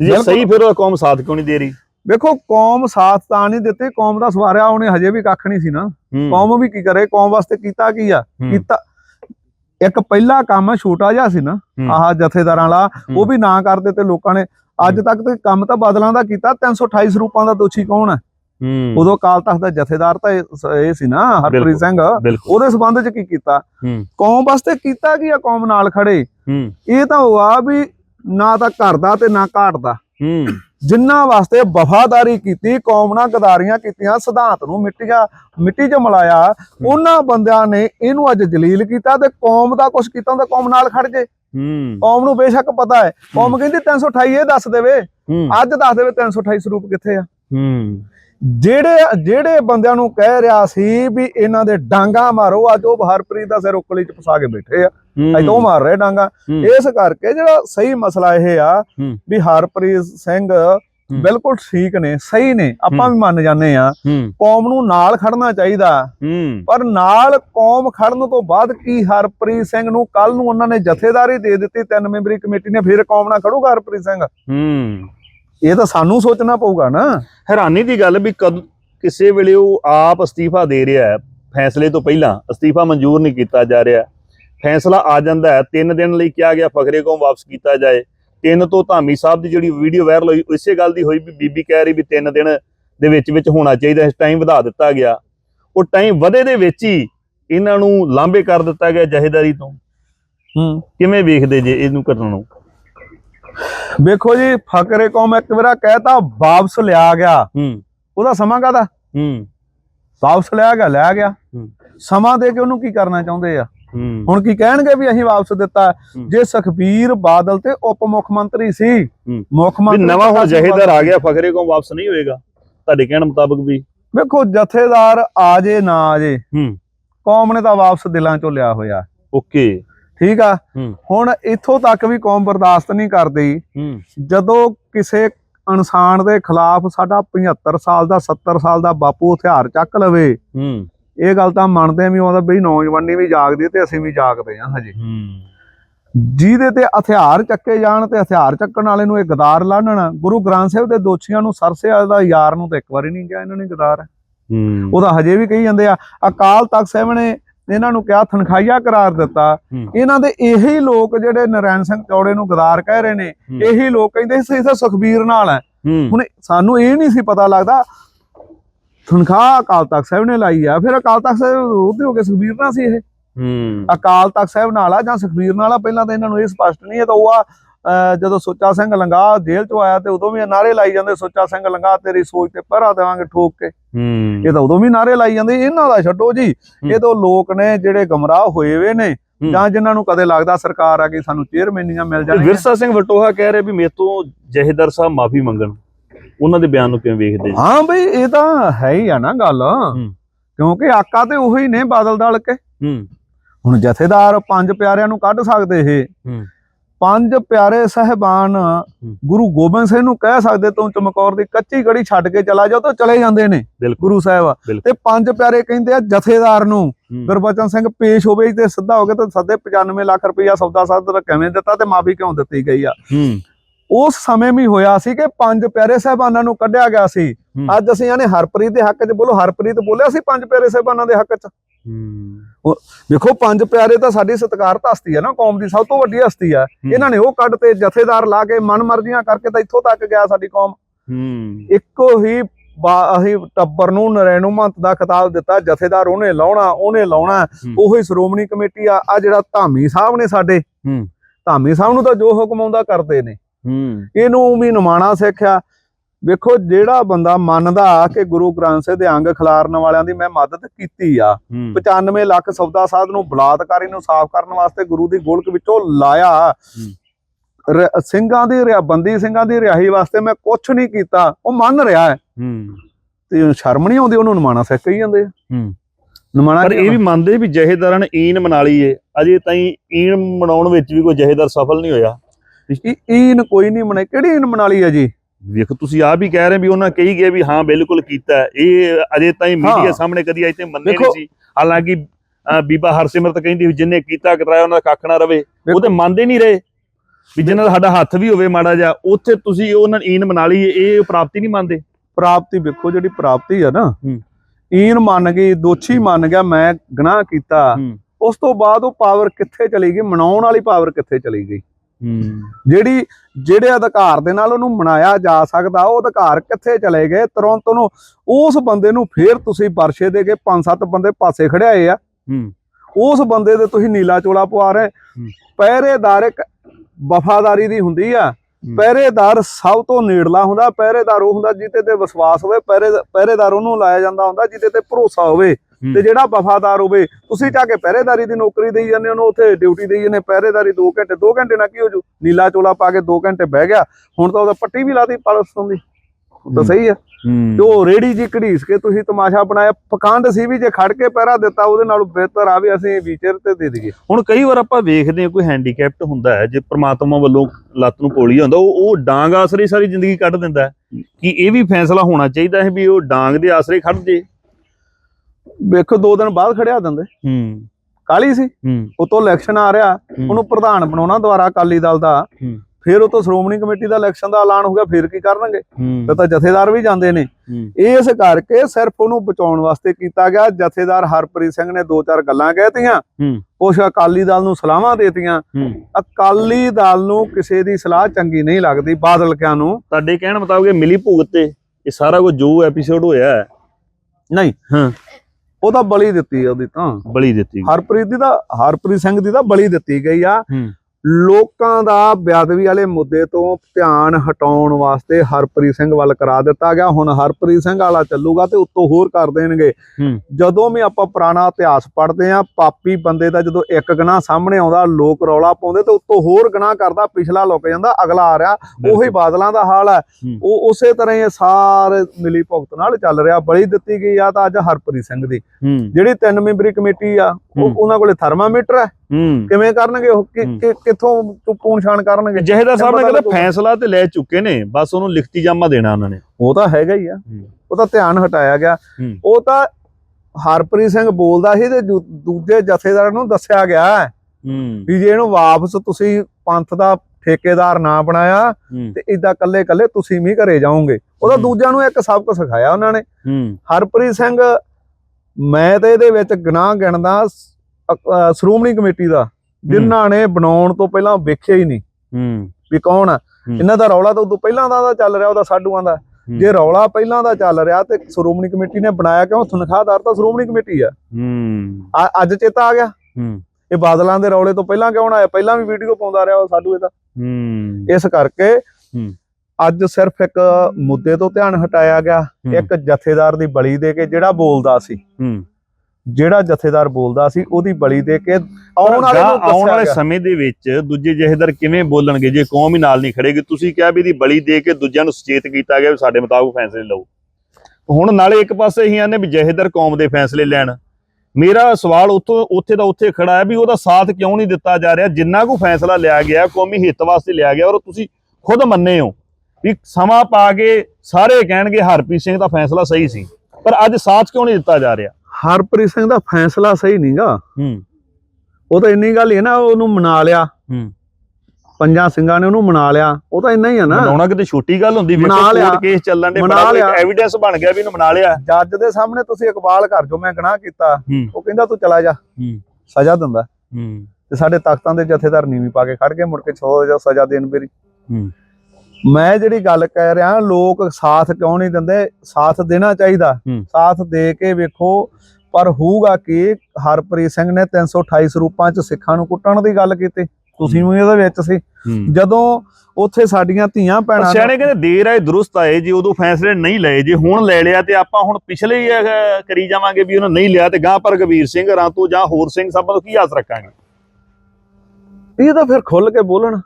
ਜੇ। ਸਹੀ ਫਿਰ ਉਹ ਕੌਮ ਸਾਥ ਕਿਉਂ ਨਹੀਂ ਦੇ ਰਹੀ? ਵੇਖੋ ਕੌਮ ਸਾਥ ਤਾਂ ਨਹੀਂ ਦਿੱਤੀ ਕੌਮ ਦਾ ਸਵਾਰਿਆ ਉਹਨੇ ਹਜੇ ਵੀ ਕੱਖ ਨਹੀਂ ਸੀ ਨਾ। ਕੌਮ ਵੀ ਕੀ ਕਰੇ ਕੌਮ ਵਾਸਤੇ ਕੀਤਾ ਕੀ ਆ। ਕੀਤਾ ਇੱਕ ਪਹਿਲਾ ਕੰਮ ਛੋਟਾ ਜਿਹਾ ਸੀ ਨਾ। ਆਹ ਜਥੇਦਾਰਾਂ ਵਾਲਾ ਉਹ ਵੀ ਨਾ ਕਰਦੇ ਤੇ ਲੋਕਾਂ ਨੇ ਅੱਜ ਤੱਕ ਤੇ ਕੰਮ ਤਾਂ ਬਦਲਾਂ ਦਾ ਕੀਤਾ 328 ਸਰੂਪਾਂ ਦਾ ਦੋਸ਼ੀ ਕੌਣ ਹੂੰ? ਉਦੋਂ ਕਾਲ ਤਖਤ ਦਾ ਜਥੇਦਾਰ ਤਾਂ ਇਹ ਸੀ ਨਾ ਹਰਪ੍ਰੀਤ। ਸਿੰਘ। ਉਹਦੇ ਸਬੰਧ ਚ ਕੀ ਕੀਤਾ? ਕੌਮ ਵਾਸਤੇ ਕੀਤਾ ਕੀ ਆ ਕੌਮ ਨਾਲ ਖੜੇ? ਇਹ ਤਾਂ ਉਹ ਆ ਵੀ ਨਾ ਤਾਂ ਘਰ ਦਾ ਤੇ ਨਾ ਘਾਟ ਦਾ ਹੂੰ। ਜਿਨ੍ਹਾਂ ਵਾਸਤੇ ਵਫਾਦਾਰੀ ਕੀਤੀ ਕੌਮ ਨਾਲ ਗਦਾਰੀਆਂ ਕੀਤੀਆਂ ਸਿਧਾਂਤ ਨੂੰ ਮਿੱਟੀਆਂ ਮਿੱਟੀ 'ਚ ਮਿਲਾਇਆ ਉਹਨਾਂ ਬੰਦਿਆਂ ਨੇ ਇਹਨੂੰ ਅੱਜ ਜਲੀਲ ਕੀਤਾ ਤੇ ਕੌਮ ਦਾ ਕੁਝ ਕੀਤਾ ਤਾਂ ਕੌਮ ਨਾਲ ਖੜ ਜੇ। ਕੌਮ ਨੂੰ ਬੇਸ਼ੱਕ ਪਤਾ ਹੈ। ਕੌਮ ਕਹਿੰਦੀ 328 ਇਹ ਦੱਸ ਦੇਵੇ। ਅੱਜ ਦੱਸ ਦੇਵੇ 328 ਸਰੂਪ ਕਿੱਥੇ ਆ? ਜਿਹੜੇ ਜਿਹੜੇ ਬੰਦਿਆਂ ਨੂੰ ਕਹਿ ਰਿਹਾ ਸੀ ਵੀ ਇਹਨਾਂ ਦੇ ਡਾਂਗਾ ਮਾਰੋ ਅੱਜ ਉਹ ਹਰਪ੍ਰੀਤ ਦਾ ਸਿਰ ਉਕਲੀ ਚ ਫਸਾ ਕੇ ਬੈਠੇ ਆ। ਅੱਜ ਉਹ ਮਾਰ ਰਹੇ ਡਾਂਗਾ। ਇਸ ਕਰਕੇ ਜਿਹੜਾ ਸਹੀ ਮਸਲਾ ਇਹ ਆ। ਵੀ ਹਰਪ੍ਰੀਤ ਸਿੰਘ ਬਿਲਕੁਲ ਠੀਕ ਨੇ ਸਹੀ ਨੇ। ਆਪਾਂ ਵੀ ਮੰਨ ਜਾਂਦੇ ਆ। ਕੌਮ ਨੂੰ ਨਾਲ ਖੜਨਾ ਚਾਹੀਦਾ। ਪਰ ਨਾਲ ਕੌਮ ਖੜਨ ਤੋਂ ਬਾਅਦ ਕੀ ਹਰਪ੍ਰੀਤ ਸਿੰਘ ਨੂੰ ਕੱਲ ਨੂੰ ਉਹਨਾਂ ਨੇ ਜਥੇਦਾਰੀ ਦੇ ਦਿੱਤੀ ਤਿੰਨ ਮੈਂਬਰੀ ਕਮੇਟੀ ਨੇ ਫਿਰ ਕੌਮ ਨਾਲ ਖੜੂਗਾ ਹਰਪ੍ਰੀਤ ਸਿੰਘ? ਹੂੰ। ਇਹ ਤਾਂ ਸਾਨੂੰ ਸੋਚਣਾ ਪਊਗਾ ਨਾ। ਹੈਰਾਨੀ ਦੀ ਗੱਲ ਵੀ ਕਦ ਕਿਸੇ ਵੇਲੇ ਉਹ ਆਪ ਅਸਤੀਫਾ ਦੇ ਰਿਹਾ ਹੈ। ਫੈਸਲੇ ਤੋਂ ਪਹਿਲਾਂ ਅਸਤੀਫਾ ਮਨਜ਼ੂਰ ਨਹੀਂ ਕੀਤਾ ਜਾ ਰਿਹਾ ਫੈਸਲਾ ਆ ਜਾਂਦਾ ਹੈ। ਤਿੰਨ ਦਿਨ ਲਈ ਕਿਹਾ ਗਿਆ ਫਖਰੇ ਕੌਮ ਵਾਪਸ ਕੀਤਾ ਜਾਏ। ਤਿੰਨ ਤੋਂ ਧਾਮੀ ਸਾਹਿਬ ਦੀ ਜਿਹੜੀ ਵੀਡੀਓ ਵਾਇਰਲ ਹੋਈ ਇਸੇ ਗੱਲ ਦੀ ਹੋਈ ਵੀ ਬੀਬੀ ਕਹਿ ਰਹੀ ਵੀ ਤਿੰਨ ਦਿਨ ਦੇ ਵਿੱਚ ਵਿੱਚ ਹੋਣਾ ਚਾਹੀਦਾ ਇਸ ਟਾਈਮ ਵਧਾ ਦਿੱਤਾ ਗਿਆ। ਉਹ ਟਾਈਮ ਵਧੇ ਦੇ ਵਿੱਚ ਹੀ ਇਹਨਾਂ ਨੂੰ ਲਾਂਬੇ ਕਰ ਦਿੱਤਾ ਗਿਆ ਜਹੇਦਾਰੀ ਤੋਂ। ਹੂੰ। ਕਿਵੇਂ ਵੇਖਦੇ ਜੇ ਇਹਨੂੰ ਘਟਨਾ ਨੂੰ? ਵੇਖੋ ਜੀ ਫਕਰੇ ਕੌਮ ਇੱਕ ਵਾਰਾ ਕਹਿਤਾ ਵਾਪਸ ਲਿਆ ਗਿਆ। ਹੂੰ। ਉਹਦਾ ਸਮਾਂ ਕਾਦਾ ਹੂੰ। ਵਾਪਸ ਲਿਆ ਗਿਆ ਲੈ ਗਿਆ। ਹੂੰ। ਸਮਾਂ ਦੇ ਕੇ ਉਹਨੂੰ ਕੀ ਕਰਨਾ ਚਾਹੁੰਦੇ ਆ? ਹੂੰ। ਹੁਣ ਕੀ ਕਹਿਣਗੇ ਵੀ ਅਸੀਂ ਵਾਪਸ ਦਿੱਤਾ। ਜੇ ਸੁਖਬੀਰ ਬਾਦਲ ਤੇ ਉਪ ਮੁੱਖ ਮੰਤਰੀ ਸੀ। ਮੁੱਖ ਮੰਤਰੀ ਨਵਾਂ ਹੁਣ ਜਹੇਦਾਰ ਆ ਗਿਆ ਫਖਰੇ ਕੌਮ ਵਾਪਸ ਨਹੀਂ ਹੋਏਗਾ। ਤੁਹਾਡੇ ਕਹਿਣ ਮੁਤਾਬਕ ਵੀ। ਵੇਖੋ ਜਥੇਦਾਰ ਆ ਜੇ ਨਾ ਆ ਜੇ ਹੂੰ। ਕੌਮ ਨੇ ਤਾਂ ਵਾਪਸ ਦਿਲਾਂ ਚੋਂ ਲਿਆ ਹੋਇਆ। ਓਕੇ। ਠੀਕ ਆ। ਹੁਣ ਇੱਥੋਂ ਤੱਕ ਵੀ ਕੌਮ ਬਰਦਾਸ਼ਤ ਨਹੀਂ ਕਰਦੀ। ਜਦੋਂ ਕਿਸੇ ਇਨਸਾਨ ਦੇ ਖਿਲਾਫ ਸਾਡਾ 75 ਸਾਲ ਦਾ 70 ਸਾਲ ਦਾ ਬਾਪੂ ਹਥਿਆਰ ਚੱਕ ਲਵੇ ਇਹ ਗੱਲ ਤਾਂ ਮੰਨਦੇ ਆ ਵੀ ਉਹਦਾ ਬਈ ਨੌਜਵਾਨੀ ਵੀ ਜਾਗਦੀ ਤੇ ਅਸੀਂ ਵੀ ਜਾਗਦੇ ਆ ਹਜੇ। ਜਿਹਦੇ ਤੇ ਹਥਿਆਰ ਚੱਕੇ ਜਾਣ ਤੇ ਹਥਿਆਰ ਚੱਕਣ ਵਾਲੇ ਨੂੰ ਇਹ ਗਦਾਰ ਲਾਣਨ ਗੁਰੂ ਗ੍ਰੰਥ ਸਾਹਿਬ ਦੇ ਦੋਸ਼ੀਆਂ ਨੂੰ ਸਰਸਿਆ ਦਾ ਯਾਰ ਨੂੰ ਤਾਂ ਇੱਕ ਵਾਰੀ ਨਹੀਂ ਕਿਹਾ ਇਹਨਾਂ ਨੇ ਗਦਾਰ। ਹੂੰ। ਉਹਦਾ ਹਜੇ ਵੀ ਕਹੀ ਜਾਂਦੇ ਆ ਅਕਾਲ ਤਖਤ ਸਾਹਿਬ ਨੇ ਇਹਨਾਂ ਨੂੰ ਕਿਹਾ ਤਨਖਾਹੀਆ ਕਰਾਰ ਦਿੱਤਾ। ਇਹਨਾਂ ਦੇ ਇਹੀ ਲੋਕ ਜਿਹੜੇ ਨਰੈਣ ਸਿੰਘ ਚੌੜੇ ਨੂੰ ਗਦਾਰ ਕਹਿ ਰਹੇ ਨੇ। ਇਹੀ ਲੋਕ ਕਹਿੰਦੇ ਸੀ ਇਹ ਸੁਖਬੀਰ ਨਾਲ ਹੈ। ਹੁਣ ਸਾਨੂੰ ਇਹ ਨਹੀਂ ਸੀ ਪਤਾ ਲੱਗਦਾ ਤਨਖਾਹ ਅਕਾਲ ਤਖਤ ਸਾਹਿਬ ਨੇ ਲਾਈ ਆ। ਫਿਰ ਅਕਾਲ ਤਖਤ ਸਾਹਿਬ ਵਿਰੋਧੀ ਹੋ ਕੇ ਸੁਖਬੀਰ ਨਾਲ ਸੀ ਇਹ। ਹੂੰ। ਅਕਾਲ ਤਖਤ ਸਾਹਿਬ ਨਾਲ ਆ ਜਾਂ ਸੁਖਬੀਰ ਨਾਲ ਆ ਪਹਿਲਾਂ ਤਾਂ ਇਹਨਾਂ ਨੂੰ ਇਹ ਸਪਸ਼ਟ ਨਹੀਂ ਹੈ ਤਾਂ ਉਹ ਆ ਜਦੋਂ ਸੁੱਚਾ ਸਿੰਘ ਲੰਗਾ ਜੇਲ੍ਹ ਚੋਂ ਆਇਆ ਤੇ ਉਦੋਂ ਵੀ ਨਾਰੇ ਲਾਈ ਜਾਂਦੇ ਸੁੱਚਾ ਸਿੰਘ ਲੰਗਾ ਤੇਰੀ ਸੋਚ ਤੇ ਪਹਿਰਾ ਦੇਵਾਂਗੇ ਠੋਕ ਕੇ। ਹੂੰ। ਇਹ ਤਾਂ ਉਦੋਂ ਵੀ ਨਾਰੇ ਲਾਈ ਜਾਂਦੇ ਇਹਨਾਂ ਦਾ ਛੱਡੋ ਜੀ। ਇਹ ਤਾਂ ਲੋਕ ਨੇ ਜਿਹੜੇ ਗਮਰਾਹ ਹੋਏ ਵੇ ਨੇ ਜਾਂ ਜਿਨ੍ਹਾਂ ਨੂੰ ਕਦੇ ਲੱਗਦਾ ਸਰਕਾਰ ਆ ਗਈ ਸਾਨੂੰ ਚੇਅਰਮੈਨੀਆਂ ਮਿਲ ਤੇ ਜਾਣਗੀਆਂ। ਵਿਰਸਾ ਸਿੰਘ ਵਟੋਹਾ ਕਹਿ ਰਿਹਾ ਵੀ ਮੇਰੇ ਤੋਂ ਜਹੇਦਾਰ ਸਾਹਿਬ ਮਾਫੀ ਮੰਗਣ। ਉਹਨਾਂ ਦੇ ਬਿਆਨ ਨੂੰ ਕਿਵੇਂ ਵੇਖਦੇ? ਹਾਂ ਬਈ ਇਹ ਤਾਂ ਹੈ ਹੀ ਆ ਨਾ ਗੱਲ। ਕਿਉਂਕਿ ਆਕਾ ਤੇ ਉਹੀ ਨੇ ਬਾਦਲ ਦਲ ਕੇ। ਹੂੰ। ਹੁਣ ਜਥੇਦਾਰ ਪੰਜ ਪਿਆਰਿਆਂ ਨੂੰ ਕੱਢ ਸਕਦੇ ਇਹ। ਹੂੰ। ਪੰਜ ਪਿਆਰੇ ਸਹਿਬਾਨ ਗੁਰੂ ਗੋਬਿੰਦ ਸਿੰਘ ਨੂੰ ਕਹਿ ਸਕਦੇ ਤੂੰ ਚਮਕੌਰ ਦੀ ਕੱਚੀ ਗੜੀ ਛੱਡ ਕੇ ਚਲਾ ਜਾਓ ਤਾਂ ਚਲੇ ਜਾਂਦੇ ਨੇ ਗੁਰੂ ਸਾਹਿਬ। ਤੇ ਪੰਜ ਪਿਆਰੇ ਕਹਿੰਦੇ ਆ ਜਥੇਦਾਰ ਨੂੰ। ਗੁਰਬਚਨ ਸਿੰਘ ਪੇਸ਼ ਹੋਵੇ ਤੇ ਸਿੱਧਾ ਹੋ ਕੇ ਤੇ ਸੱਦੇ 95 ਲੱਖ ਰੁਪਇਆ ਸੌਦਾ ਸਾਧ ਕਿਵੇਂ ਦਿੱਤਾ ਤੇ ਮਾਫੀ ਕਿਉਂ ਦਿੱਤੀ ਗਈ ਆ? ਉਸ ਸਮੇਂ ਵੀ ਹੋਇਆ ਸੀ ਕਿ ਪੰਜ ਪਿਆਰੇ ਸਹਿਬਾਨਾਂ ਨੂੰ ਕੱਢਿਆ ਗਿਆ ਸੀ। ਅੱਜ ਅਸੀਂ ਆਨੇ ਹਰਪ੍ਰੀਤ ਦੇ ਹੱਕ 'ਚ ਬੋਲੋ ਹਰਪ੍ਰੀਤ ਬੋਲਿਆ ਸੀ ਪੰਜ ਪਿਆਰੇ ਸਹਿਬਾਨਾਂ ਦੇ ਹੱਕ 'ਚ? ਵੇਖੋ ਪੰਜ ਪਿਆਰੇ ਤਾਂ ਸਾਡੀ ਸਤਿਕਾਰਤ ਹਸਤੀ ਹੈ ਨਾ ਕੌਮ ਦੀ ਸਭ ਤੋਂ ਵੱਡੀ ਹਸਤੀ ਹੈ। ਇਹਨਾਂ ਨੇ ਉਹ ਕੱਢ ਤੇ ਜਥੇਦਾਰ ਲਾ ਕੇ ਮਨ ਮਰਜ਼ੀਆਂ ਕਰਕੇ ਤਾਂ ਇੱਥੋਂ ਤੱਕ ਗਿਆ ਸਾਡੀ ਕੌਮ। ਹੂੰ। ਇੱਕੋ ਹੀ ਅਸੀਂ ਟੱਬਰ ਨੂੰ ਨਰੈਣੂ ਮਹੰਤ ਦਾ ਖਿਤਾਬ ਦਿੱਤਾ ਜਥੇਦਾਰ ਉਹਨੇ ਲਾਉਣਾ ਉਹਨੇ ਲਾਉਣਾ। ਹੂੰ। ਉਹੀ ਸ਼੍ਰੋਮਣੀ ਕਮੇਟੀ ਆ ਆ ਜਿਹੜਾ ਧਾਮੀ ਸਾਹਿਬ ਨੇ ਸਾਡੇ। ਹੂੰ। ਧਾਮੀ ਸਾਹਿਬ ਨੂੰ ਤਾਂ ਜੋ ਹੁਕਮ ਆਉਂਦਾ ਕਰਦੇ ਨੇ। ਹੂੰ। ਇਹਨੂੰ ਵੀ ਨਿਮਾਣਾ ਸਿੱਖਿਆ ਵੇਖੋ ਜਿਹੜਾ ਬੰਦਾ ਮੰਨਦਾ ਕਿ ਗੁਰੂ ਗ੍ਰੰਥ ਸਾਹਿਬ ਦੇ ਅੰਗ ਖਿਲਾਰਨ ਵਾਲਿਆਂ ਦੀ ਮੈਂ ਮਦਦ ਕੀਤੀ ਆ ਹੂੰ। 95 ਲੱਖ ਸੌਦਾ ਸਾਧ ਨੂੰ ਬਲਾਤਕਾਰੀ ਨੂੰ ਸਾਫ਼ ਕਰਨ ਵਾਸਤੇ ਗੁਰੂ ਦੀ ਗੋਲਕ ਵਿੱਚੋਂ ਲਾਇਆ। ਸਿੰਘਾਂ ਦੀ ਰਿਆ ਬੰਦੀ ਸਿੰਘਾਂ ਦੀ ਰਿਹਾਈ ਵਾਸਤੇ ਮੈਂ ਕੁਝ ਨਹੀਂ ਕੀਤਾ ਉਹ ਮੰਨ ਰਿਹਾ ਹੈ। ਹੂੰ। ਤੇ ਸ਼ਰਮ ਨਹੀਂ ਆਉਂਦੀ ਉਹਨੂੰ ਨਿਮਾਣਾ ਸਿੱਖ ਕਹੀ ਜਾਂਦੇ ਹੂੰ। ਨਿਮਾਣਾ ਪਰ ਇਹ ਵੀ ਮੰਨਦੇ ਵੀ ਜਹੇਦਾਰਾਂ ਨੇ ਈਨ ਮਨਾ ਲਈ ਏ ਅਜੇ ਤਾਈਂ ਈਨ ਮਨਾਉਣ ਵਿੱਚ ਵੀ ਕੋਈ ਜਹੇਦਾਰ ਸਫਲ ਨਹੀਂ ਹੋਇਆ। ਇਹ ਈਨ ਕੋਈ ਨਹੀਂ ਮਨਾਈ ਕਿਹੜੀ ਈਨ ਮਨਾ ਲਈ ਹੈ ਜੀ? ਵੇਖੋ ਤੁਸੀਂ ਆਪ ਹੀ ਕਹਿ ਰਹੇ ਵੀ ਉਹਨਾਂ ਕਹੀ ਗਏ ਵੀ ਹਾਂ ਬਿਲਕੁਲ ਕੀਤਾ। ਇਹ ਅਜੇ ਤਾਈਂ ਮੀਡੀਆ। ਸਾਹਮਣੇ ਕਦੀ ਅਜੇ ਤਾਈਂ ਮੰਨੇ ਨਹੀਂ ਸੀ। ਹਾਲਾਂਕਿ ਬੀਬਾ ਹਰਸਿਮਰਤ ਕਹਿੰਦੀ ਵੀ ਜਿੰਨੇ ਕੀਤਾ ਕਰਾਇਆ ਉਹਨਾਂ ਦਾ ਕੱਖ ਨਾ ਰਵੇ। ਉਹ ਤੇ ਮੰਨਦੇ ਨਹੀਂ ਰਹੇ ਵੀ ਜਿਨ੍ਹਾਂ ਦਾ ਸਾਡਾ ਹੱਥ ਵੀ ਹੋਵੇ ਮਾੜਾ ਜਿਹਾ ਉੱਥੇ ਤੁਸੀਂ ਉਹਨਾਂ ਨੇ ਈਨ ਮਨਾ ਲਈ ਇਹ ਪ੍ਰਾਪਤੀ ਨਹੀਂ ਮੰਨਦੇ। ਪ੍ਰਾਪਤੀ ਵੇਖੋ ਜਿਹੜੀ ਪ੍ਰਾਪਤੀ ਆ ਨਾ। ਈਨ ਮੰਨ ਗਈ ਦੋਸ਼ੀ ਮੰਨ ਗਿਆ ਮੈਂ ਗੁਨਾਹ ਕੀਤਾ। ਉਸ ਤੋਂ ਬਾਅਦ ਉਹ ਪਾਵਰ ਕਿੱਥੇ ਚਲੀ ਗਈ? ਮਨਾਉਣ ਵਾਲੀ ਪਾਵਰ ਕਿੱਥੇ ਚਲੀ ਗਈ? ਜਿਹੜੀ ਜਿਹੜੇ ਅਧਿਕਾਰ ਦੇ ਨਾਲ ਉਹਨੂੰ ਮਨਾਇਆ ਜਾ ਸਕਦਾ ਉਹ ਅਧਿਕਾਰ ਕਿੱਥੇ ਚਲੇ ਗਏ? ਤੁਰੰਤ ਉਹਨੂੰ ਉਸ ਬੰਦੇ ਨੂੰ ਫੇਰ ਤੁਸੀਂ ਵਰਸ਼ੇ ਦੇ ਕੇ ਪੰਜ ਸੱਤ ਬੰਦੇ ਪਾਸੇ ਖੜਿਆਏ ਆ। ਹੂੰ। ਉਸ ਬੰਦੇ ਦੇ ਤੁਸੀਂ ਨੀਲਾ ਚੋਲਾ ਪਵਾ ਰਹੇ। ਪਹਿਰੇਦਾਰ ਇੱਕ ਵਫਾਦਾਰੀ ਦੀ ਹੁੰਦੀ ਆ। ਪਹਿਰੇਦਾਰ ਸਭ ਤੋਂ ਨੇੜਲਾ ਹੁੰਦਾ। ਪਹਿਰੇਦਾਰ ਉਹ ਹੁੰਦਾ ਜਿਹਦੇ ਤੇ ਵਿਸ਼ਵਾਸ ਹੋਵੇ। ਪਹਿਰੇ ਪਹਿਰੇਦਾਰ ਉਹਨੂੰ ਲਾਇਆ ਜਾਂਦਾ ਹੁੰਦਾ ਜਿਹਦੇ ਤੇ ਭਰੋਸਾ ਹੋਵੇ। ਤੇ ਜਿਹੜਾ ਵਫਾਦਾਰ ਹੋਵੇ ਤੁਸੀਂ ਜਾ ਕੇ ਪਹਿਰੇਦਾਰੀ ਦੀ ਨੌਕਰੀ ਦੇਈ ਜਾਂਦੇ ਉਹਨੂੰ ਉੱਥੇ ਡਿਊਟੀ ਦੇਈ ਜਾਂਦੇ ਪਹਿਰੇਦਾਰੀ 2 ਘੰਟੇ 2 ਘੰਟੇ ਨਾਲ ਕੀ ਹੋ ਜੂ? ਨੀਲਾ ਚੋਲਾ ਪਾ ਕੇ 2 ਘੰਟੇ ਬਹਿ ਗਿਆ ਹੁਣ ਤਾਂ ਉਹਦਾ ਪੱਟੀ ਵੀ ਲਾਤੀ ਪਲਸ ਦੀ। ਉਹ ਤਾਂ। ਸਹੀ ਆ ਹੂੰ। ਜੋ ਰੇੜੀ ਜੀ ਘੜੀਸ ਕੇ ਤੁਸੀਂ ਤਮਾਸ਼ਾ ਬਣਾਇਆ ਪਖੰਡ ਸੀ ਵੀ ਜੇ ਖੜ ਕੇ ਪਹਿਰਾ ਦਿੱਤਾ ਉਹਦੇ ਨਾਲੋਂ ਬਿਹਤਰ ਆ ਵੀ ਅਸੀਂ ਵੀਚਰ ਤੇ ਦੇ ਦਈਏ। ਹੁਣ ਕਈ ਵਾਰ ਆਪਾਂ ਵੇਖਦੇ ਹਾਂ ਕੋਈ ਹੈਂਡੀਕੈਪਟ ਹੁੰਦਾ ਹੈ ਜੇ ਪ੍ਰਮਾਤਮਾ ਵੱਲੋਂ ਲੱਤ ਨੂੰ ਪੋਲੀਆ ਹੁੰਦਾ ਉਹ ਉਹ ਡਾਂਗ ਆਸਰੇ ਸਾਰੀ ਜ਼ਿੰਦਗੀ ਕੱਢ ਦਿੰਦਾ ਕਿ ਇਹ ਵੀ ਫੈਸਲਾ ਹੋਣਾ ਚਾਹੀਦਾ ਹੈ ਵੀ ਉਹ ਡਾਂਗ ਦੇ ਆਸਰੇ ਖੜ ਜੇ। ਵੇਖੋ ਦੋ ਦਿਨ ਬਾਅਦ ਖੜਿਆ ਦਿੰਦੇ। ਹੂੰ। ਕਾਲੀ ਸੀ? ਉਤੋਂ ਇਲੈਕਸ਼ਨ ਆ ਰਿਹਾ। ਉਹਨੂੰ ਪ੍ਰਧਾਨ ਬਣਾਉਣਾ ਦੁਆਰਾ ਅਕਾਲੀ ਦਲ ਦਾ। ਫਿਰ ਉਹ ਤੋਂ ਸ਼੍ਰੋਮਣੀ ਕਮੇਟੀ ਦਾ ਇਲੈਕਸ਼ਨ ਦਾ ਐਲਾਨ ਹੋ ਗਿਆ ਫਿਰ ਕੀ ਕਰਨਗੇ? ਫਿਰ ਤਾਂ ਜਥੇਦਾਰ ਵੀ ਜਾਂਦੇ ਨੇ। ਇਸ ਕਰਕੇ ਸਿਰਫ ਉਹਨੂੰ ਬਚਾਉਣ ਵਾਸਤੇ ਕੀਤਾ ਗਿਆ। ਜਥੇਦਾਰ ਹਰਪ੍ਰੀਤ ਸਿੰਘ ਨੇ ਦੋ ਚਾਰ ਗੱਲਾਂ ਕਹਿਤੀਆਂ ਕੁਛ ਅਕਾਲੀ ਦਲ ਨੂੰ ਸਲਾਹਾਂ ਦੇਤੀਆਂ। ਅਕਾਲੀ ਦਲ ਨੂੰ ਕਿਸੇ ਦੀ ਸਲਾਹ ਚੰਗੀ ਨਹੀਂ ਲੱਗਦੀ ਬਾਦਲ ਕਿਆਂ ਨੂੰ। ਤੁਹਾਡੇ ਕਹਿਣ ਮੁਤਾਬਕ ਮਿਲੀ ਭੁਗਤ ਤੇ ਇਹ ਸਾਰਾ ਕੁਝ ਜੋ ਐਪੀਸੋਡ ਹੋਇਆ ਹੈ। ਨਹੀਂ। ਹਾਂ। ਉਹ ਤਾਂ ਬਲੀ ਦਿੱਤੀ ਆ ਉਹਦੀ ਤਾਂ। ਬਲੀ ਦਿੱਤੀ ਹਰਪ੍ਰੀਤ ਦੀ ਤਾਂ ਹਰਪ੍ਰੀਤ ਸਿੰਘ ਦੀ ਤਾਂ ਬਲੀ ਦਿੱਤੀ ਗਈ ਆ। ਹੂੰ। ਲੋਕਾਂ ਦਾ ਬੇਅਦਬੀ ਵਾਲੇ ਮੁੱਦੇ ਤੋਂ ਧਿਆਨ ਹਟਾਉਣ ਵਾਸਤੇ ਹਰਪ੍ਰੀਤ ਸਿੰਘ ਵੱਲ ਕਰਾ ਦਿੱਤਾ ਗਿਆ। ਹੁਣ ਹਰਪ੍ਰੀਤ ਸਿੰਘ ਵਾਲਾ ਚੱਲੂਗਾ ਤੇ ਉੱਤੋਂ ਹੋਰ ਕਰ ਦੇਣਗੇ। ਜਦੋਂ ਵੀ ਆਪਾਂ ਪੁਰਾਣਾ ਇਤਿਹਾਸ ਪੜ੍ਹਦੇ ਆ ਪਾਪੀ ਬੰਦੇ ਦਾ ਜਦੋਂ ਇੱਕ ਗੁਨਾਹ ਸਾਹਮਣੇ ਆਉਂਦਾ ਲੋਕ ਰੌਲਾ ਪਾਉਂਦੇ ਤੇ ਉੱਤੋਂ ਹੋਰ ਗੁਨਾਹ ਕਰਦਾ ਪਿਛਲਾ ਲੁਕ ਜਾਂਦਾ ਅਗਲਾ ਆ ਰਿਹਾ। ਉਹੀ ਬਾਦਲਾਂ ਦਾ ਹਾਲ ਹੈ। ਉਹ ਉਸੇ ਤਰ੍ਹਾਂ ਹੀ ਇਹ ਸਾਰੇ ਮਿਲੀ ਭੁਗਤ ਨਾਲ ਚੱਲ ਰਿਹਾ। ਬਲੀ ਦਿੱਤੀ ਗਈ ਆ ਤਾਂ ਅੱਜ ਹਰਪ੍ਰੀਤ ਸਿੰਘ ਦੀ। ਜਿਹੜੀ ਤਿੰਨ ਮੈਂਬਰੀ ਕਮੇਟੀ ਆ। ਉਹਨਾਂ ਕੋਲੇ ਥਰਮਾਮੀਟਰ ਹੂੰ। ਕਿਵੇਂ ਕਰਨਗੇ ਉਹ? ਕਿੱਥੋਂ ਪੂਣ ਛਾਣ ਕਰਨਗੇ? ਜਹੇਦਾਰ ਸਾਹਿਬ ਨੇ ਕਹਿੰਦਾ। ਫੈਸਲਾ ਤੇ ਲੈ ਚੁੱਕੇ ਨੇ ਬਸ ਉਹਨੂੰ ਲਿਖਤੀ ਜਾਮਾ ਦੇਣਾ ਉਹਨਾਂ ਨੇ। ਉਹ ਤਾਂ ਹੈਗਾ ਹੀ ਆ। ਉਹ ਤਾਂ ਧਿਆਨ ਹਟਾਇਆ ਗਿਆ। ਉਹ ਤਾਂ ਹਰਪ੍ਰੀਤ ਸਿੰਘ ਬੋਲਦਾ ਸੀ ਤੇ ਦੂਜੇ ਜਥੇਦਾਰਾਂ ਨੂੰ ਦੱਸਿਆ ਗਿਆ। ਵੀ ਜੇ ਇਹਨੂੰ ਵਾਪਸ ਤੁਸੀਂ ਪੰਥ ਦਾ ਠੇਕੇਦਾਰ ਨਾ ਬਣਾਇਆ ਤੇ ਇਦਾਂ ਕੱਲੇ ਕੱਲੇ ਤੁਸੀਂ ਵੀ ਘਰੇ ਜਾਓਗੇ। ਉਹਦਾ। ਦੂਜਿਆਂ ਨੂੰ ਇੱਕ ਸਬਕ ਸਿਖਾਇਆ ਉਹਨਾਂ ਨੇ। ਹਰਪ੍ਰੀਤ ਸਿੰਘ ਮੈਂ ਤੇ ਇਹਦੇ ਵਿੱਚ ਗੁਨਾਹ ਗਿਣਦਾ ਅ- ਸ਼੍ਰੋਮਣੀ ਕਮੇਟੀ ਦਾ ਜਿਨ੍ਹਾਂ ਨੇ ਬਣਾਉਣ ਤੋਂ ਪਹਿਲਾਂ ਵੇਖਿਆ ਹੀ ਨਹੀਂ ਹੂੰ। ਵੀ ਕੌਣ ਆ। ਹੂੰ। ਇਹਨਾਂ ਦਾ ਰੌਲਾ ਤਾਂ ਉਦੋਂ ਪਹਿਲਾਂ ਦਾ ਦਾ ਚੱਲ ਰਿਹਾ ਉਹਦਾ ਸਾਡੂਆਂ ਦਾ। ਹੂੰ। ਜੇ ਰੌਲਾ ਪਹਿਲਾਂ ਦਾ ਚੱਲ ਰਿਹਾ ਤੇ ਸ਼੍ਰੋਮਣੀ ਕਮੇਟੀ ਨੇ ਬਣਾਇਆ ਕਿਉਂ? ਤਨਖਾਹਦਾਰ ਤਾਂ ਸ਼੍ਰੋਮਣੀ ਕਮੇਟੀ ਆ। ਹੂੰ। ਆ- ਅੱਜ ਚੇਤਾ ਆ ਗਿਆ। ਹੂੰ। ਇਹ ਬਾਦਲਾਂ ਦੇ ਰੌਲੇ ਤੋਂ ਪਹਿਲਾਂ ਕਿਉਂ ਨਾ ਆਇਆ? ਪਹਿਲਾਂ ਵੀ ਵੀਡੀਓ ਪਾਉਂਦਾ ਰਿਹਾ ਉਹ ਸਾਡੂ ਇਹਦਾ ਹੂੰ। ਇਸ ਕਰਕੇ ਹੂੰ। ਅੱਜ ਸਿਰਫ ਇੱਕ ਮੁੱਦੇ ਤੋਂ ਧਿਆਨ ਹਟਾਇਆ ਗਿਆ। ਹੂੰ। ਇੱਕ ਜਥੇਦਾਰ ਦੀ ਬਲੀ ਦੇ ਕੇ ਜਿਹੜਾ ਬੋਲਦਾ ਸੀ। ਹੂੰ। ਜਿਹੜਾ ਜਥੇਦਾਰ ਬੋਲਦਾ ਸੀ ਉਹਦੀ ਬਲੀ ਦੇ ਕੇ ਆਉਣ ਵਾਲੇ ਨੂੰ ਆਉਣ ਵਾਲੇ। ਸਮੇਂ ਦੇ ਵਿੱਚ ਦੂਜੇ ਜਹੇਦਾਰ ਕਿਵੇਂ ਬੋਲਣਗੇ? ਜੇ ਕੌਮ ਹੀ ਨਾਲ ਨਹੀਂ ਖੜੇਗੀ ਤੁਸੀਂ ਕਿਹਾ ਵੀ ਇਹਦੀ ਬਲੀ ਦੇ ਕੇ ਦੂਜਿਆਂ ਨੂੰ ਸੁਚੇਤ ਕੀਤਾ ਗਿਆ ਵੀ ਸਾਡੇ ਮੁਤਾਬਕ ਫੈਸਲੇ ਲਓ। ਹੁਣ ਨਾਲੇ ਇੱਕ ਪਾਸੇ ਹੀ ਆਨੇ ਵੀ ਜਹੇਦਾਰ ਕੌਮ ਦੇ ਫੈਸਲੇ ਲੈਣ। ਮੇਰਾ ਸਵਾਲ ਉੱਥੋਂ ਉੱਥੇ ਦਾ ਉੱਥੇ ਖੜਾ ਹੈ ਵੀ ਉਹਦਾ ਸਾਥ ਕਿਉਂ ਨਹੀਂ ਦਿੱਤਾ ਜਾ ਰਿਹਾ? ਜਿੰਨਾ ਕੋ ਫੈਸਲਾ ਲਿਆ ਗਿਆ ਕੌਮੀ ਹਿੱਤ ਵਾਸਤੇ ਲਿਆ ਗਿਆ ਔਰ ਤੁਸੀਂ ਖੁਦ ਮੰਨੇ ਹੋ ਵੀ ਸਮਾਂ ਪਾ ਕੇ ਸਾਰੇ ਕਹਿਣਗੇ ਹਰਪ੍ਰੀਤ ਸਿੰਘ ਦਾ ਫੈਸਲਾ ਸਹੀ ਸੀ। ਪਰ ਅੱਜ ਸਾਥ ਕਿਉਂ ਨਹੀਂ ਦਿੱਤਾ ਜਾ ਰਿਹਾ? ਹਰਪ੍ਰੀਤ ਸਿੰਘ ਦਾ ਫੈਸਲਾ ਸਹੀ ਨਹੀਂਗਾ। ਹੂੰ। ਉਹ ਤਾਂ ਇੰਨੀ ਗੱਲ ਹੀ ਹੈ ਨਾ ਉਹਨੂੰ ਮਨਾ ਲਿਆ। ਹੂੰ। ਪੰਜਾਂ ਸਿੰਘਾਂ ਨੇ ਉਹਨੂੰ ਮਨਾ ਲਿਆ। ਉਹ ਤਾਂ ਇੰਨਾ ਹੀ ਆ ਨਾ। ਮਨਾਉਣਾ ਕਿਤੇ ਛੋਟੀ ਗੱਲ ਹੁੰਦੀ ਲਿਆ। ਕੋਰਟ ਕੇਸ ਚੱਲਣ ਦੇ ਬੜਾ ਲਿਆ। ਐਵੀਡੈਂਸ ਬਣ ਗਿਆ ਵੀ ਇਹਨੂੰ ਮਨਾ ਲਿਆ। ਜੱਜ ਦੇ ਸਾਹਮਣੇ ਤੁਸੀਂ ਇਕਬਾਲ ਕਰ ਜੋ ਮੈਂ ਗੁਨਾਹ ਕੀਤਾ ਉਹ ਕਹਿੰਦਾ ਤੂੰ ਚਲਾ ਜਾ। ਹੂੰ। ਸਜ਼ਾ ਦਿੰਦਾ। ਹੂੰ। ਤੇ ਸਾਡੇ ਤਖਤਾਂ ਦੇ ਜਥੇਦਾਰ ਨੀਵੀਂ ਪਾ ਕੇ ਖੜ ਕੇ ਮੁੜ ਕੇ ਛੋ ਜਾ ਸਜ਼ਾ ਦੇਣ ਮੇਰੀ ਹੂੰ। ਮੈਂ ਜਿਹੜੀ ਗੱਲ ਕਹਿ ਰਿਹਾ ਲੋਕ ਸਾਥ ਕਿਉਂ ਨਹੀਂ ਦਿੰਦੇ? ਸਾਥ ਦੇਣਾ ਚਾਹੀਦਾ। ਸਾਥ ਦੇ ਕੇ ਵੇਖੋ ਪਰ ਹੋਊਗਾ ਕਿ? ਹਰਪ੍ਰੀਤ ਸਿੰਘ ਨੇ 328 ਸਰੂਪਾਂ ਚ ਸਿੱਖਾਂ ਨੂੰ ਕੁੱਟਣ ਦੀ ਗੱਲ ਕੀਤੀ। ਤੁਸੀਂ ਵੀ ਇਹਦੇ ਵਿੱਚ ਸੀ। ਜਦੋਂ ਉੱਥੇ ਸਾਡੀਆਂ ਧੀਆਂ ਭੈਣਾਂ ਸਿਆਣੇ ਕਹਿੰਦੇ ਦੇਰ ਆਏ ਦਰੁਸਤ ਆਏ ਜੇ ਉਦੋਂ ਫੈਸਲੇ ਨਹੀਂ ਲਏ ਜੇ ਹੁਣ ਲੈ ਲਿਆ ਤੇ ਆਪਾਂ ਹੁਣ ਪਿਛਲੇ ਹੀ ਕਰੀ ਜਾਵਾਂਗੇ ਵੀ ਉਹਨਾਂ ਨਹੀਂ ਲਿਆ ਤੇ ਗਾਂ ਪਰ ਕਬੀਰ ਸਿੰਘ ਰਾਤੂ ਜਾਂ ਹੋਰ ਸਿੰਘ ਸਭਾ ਤੋਂ ਕੀ ਆਸ ਰੱਖਾਂਗੇ? ਇਹ ਤਾਂ ਫਿਰ ਖੁੱਲ ਕੇ ਬੋਲਣ।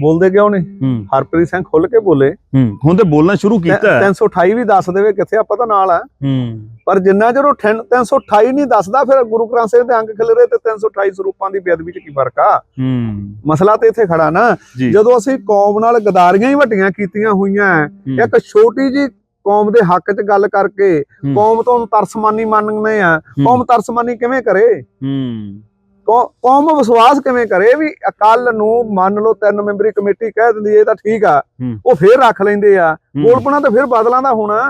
ਬੋਲਦੇ ਕਿਉਂ ਨਹੀਂ? ਹਰਪ੍ਰੀਤ ਸਿੰਘ ਖੁੱਲ ਕੇ ਬੋਲੇ। ਹੁਣ ਤੇ ਬੋਲਣਾ ਸ਼ੁਰੂ ਕੀਤਾ ਹੈ। 328 ਵੀ ਦੱਸ ਦੇਵੇ ਕਿੱਥੇ ਆਪਾਂ ਤਾਂ ਨਾਲ ਆ। ਪਰ ਜਿੰਨਾ ਚਿਰ ਉਹ 328 ਨਹੀਂ ਦੱਸਦਾ ਫਿਰ ਗੁਰੂ ਗ੍ਰੰਥ ਸਾਹਿਬ ਦੇ ਅੰਗ ਖਿਲਰੇ ਤੇ 328 ਸਰੂਪਾਂ ਦੀ ਬੇਅਦਬੀ ਚ ਕੀ ਫ਼ਰਕ ਆ? ਮਸਲਾ ਤੇ ਇੱਥੇ ਖੜਾ ਨਾ। ਜਦੋਂ ਅਸੀਂ ਕੌਮ ਨਾਲ ਗਦਾਰੀਆਂ ਹੀ ਵੱਡੀਆਂ ਕੀਤੀਆਂ ਹੋਈਆਂ ਇੱਕ ਛੋਟੀ ਜੀ ਕੌਮ ਦੇ ਹੱਕ 'ਚ ਗੱਲ ਕਰਕੇ ਕੌਮ ਤੋਂ ਤਰਸਮਾਨੀ ਮੰਨਣੇ ਆ। ਕੌਮ ਤਰਸਮਾਨੀ ਕਿਵੇਂ ਕਰੇ? ਹੂੰ। ਕੌਮ ਵਿਸ਼ਵਾਸ ਕਿਵੇਂ ਕਰੇ ਵੀ ਅਕਾਲ ਨੂੰ ਮੰਨ ਲਓ ਤਿੰਨ ਮੈਂਬਰੀ ਕਮੇਟੀ ਕਹਿ ਦਿੰਦੀ ਇਹ ਤਾਂ ਠੀਕ ਆ। ਉਹ ਫੇਰ ਰੱਖ ਲੈਂਦੇ ਆ। ਹੂੰ, ਗੋਲਪਣਾ ਤਾਂ ਫਿਰ ਬਦਲਾਂ ਦਾ ਹੋਣਾ।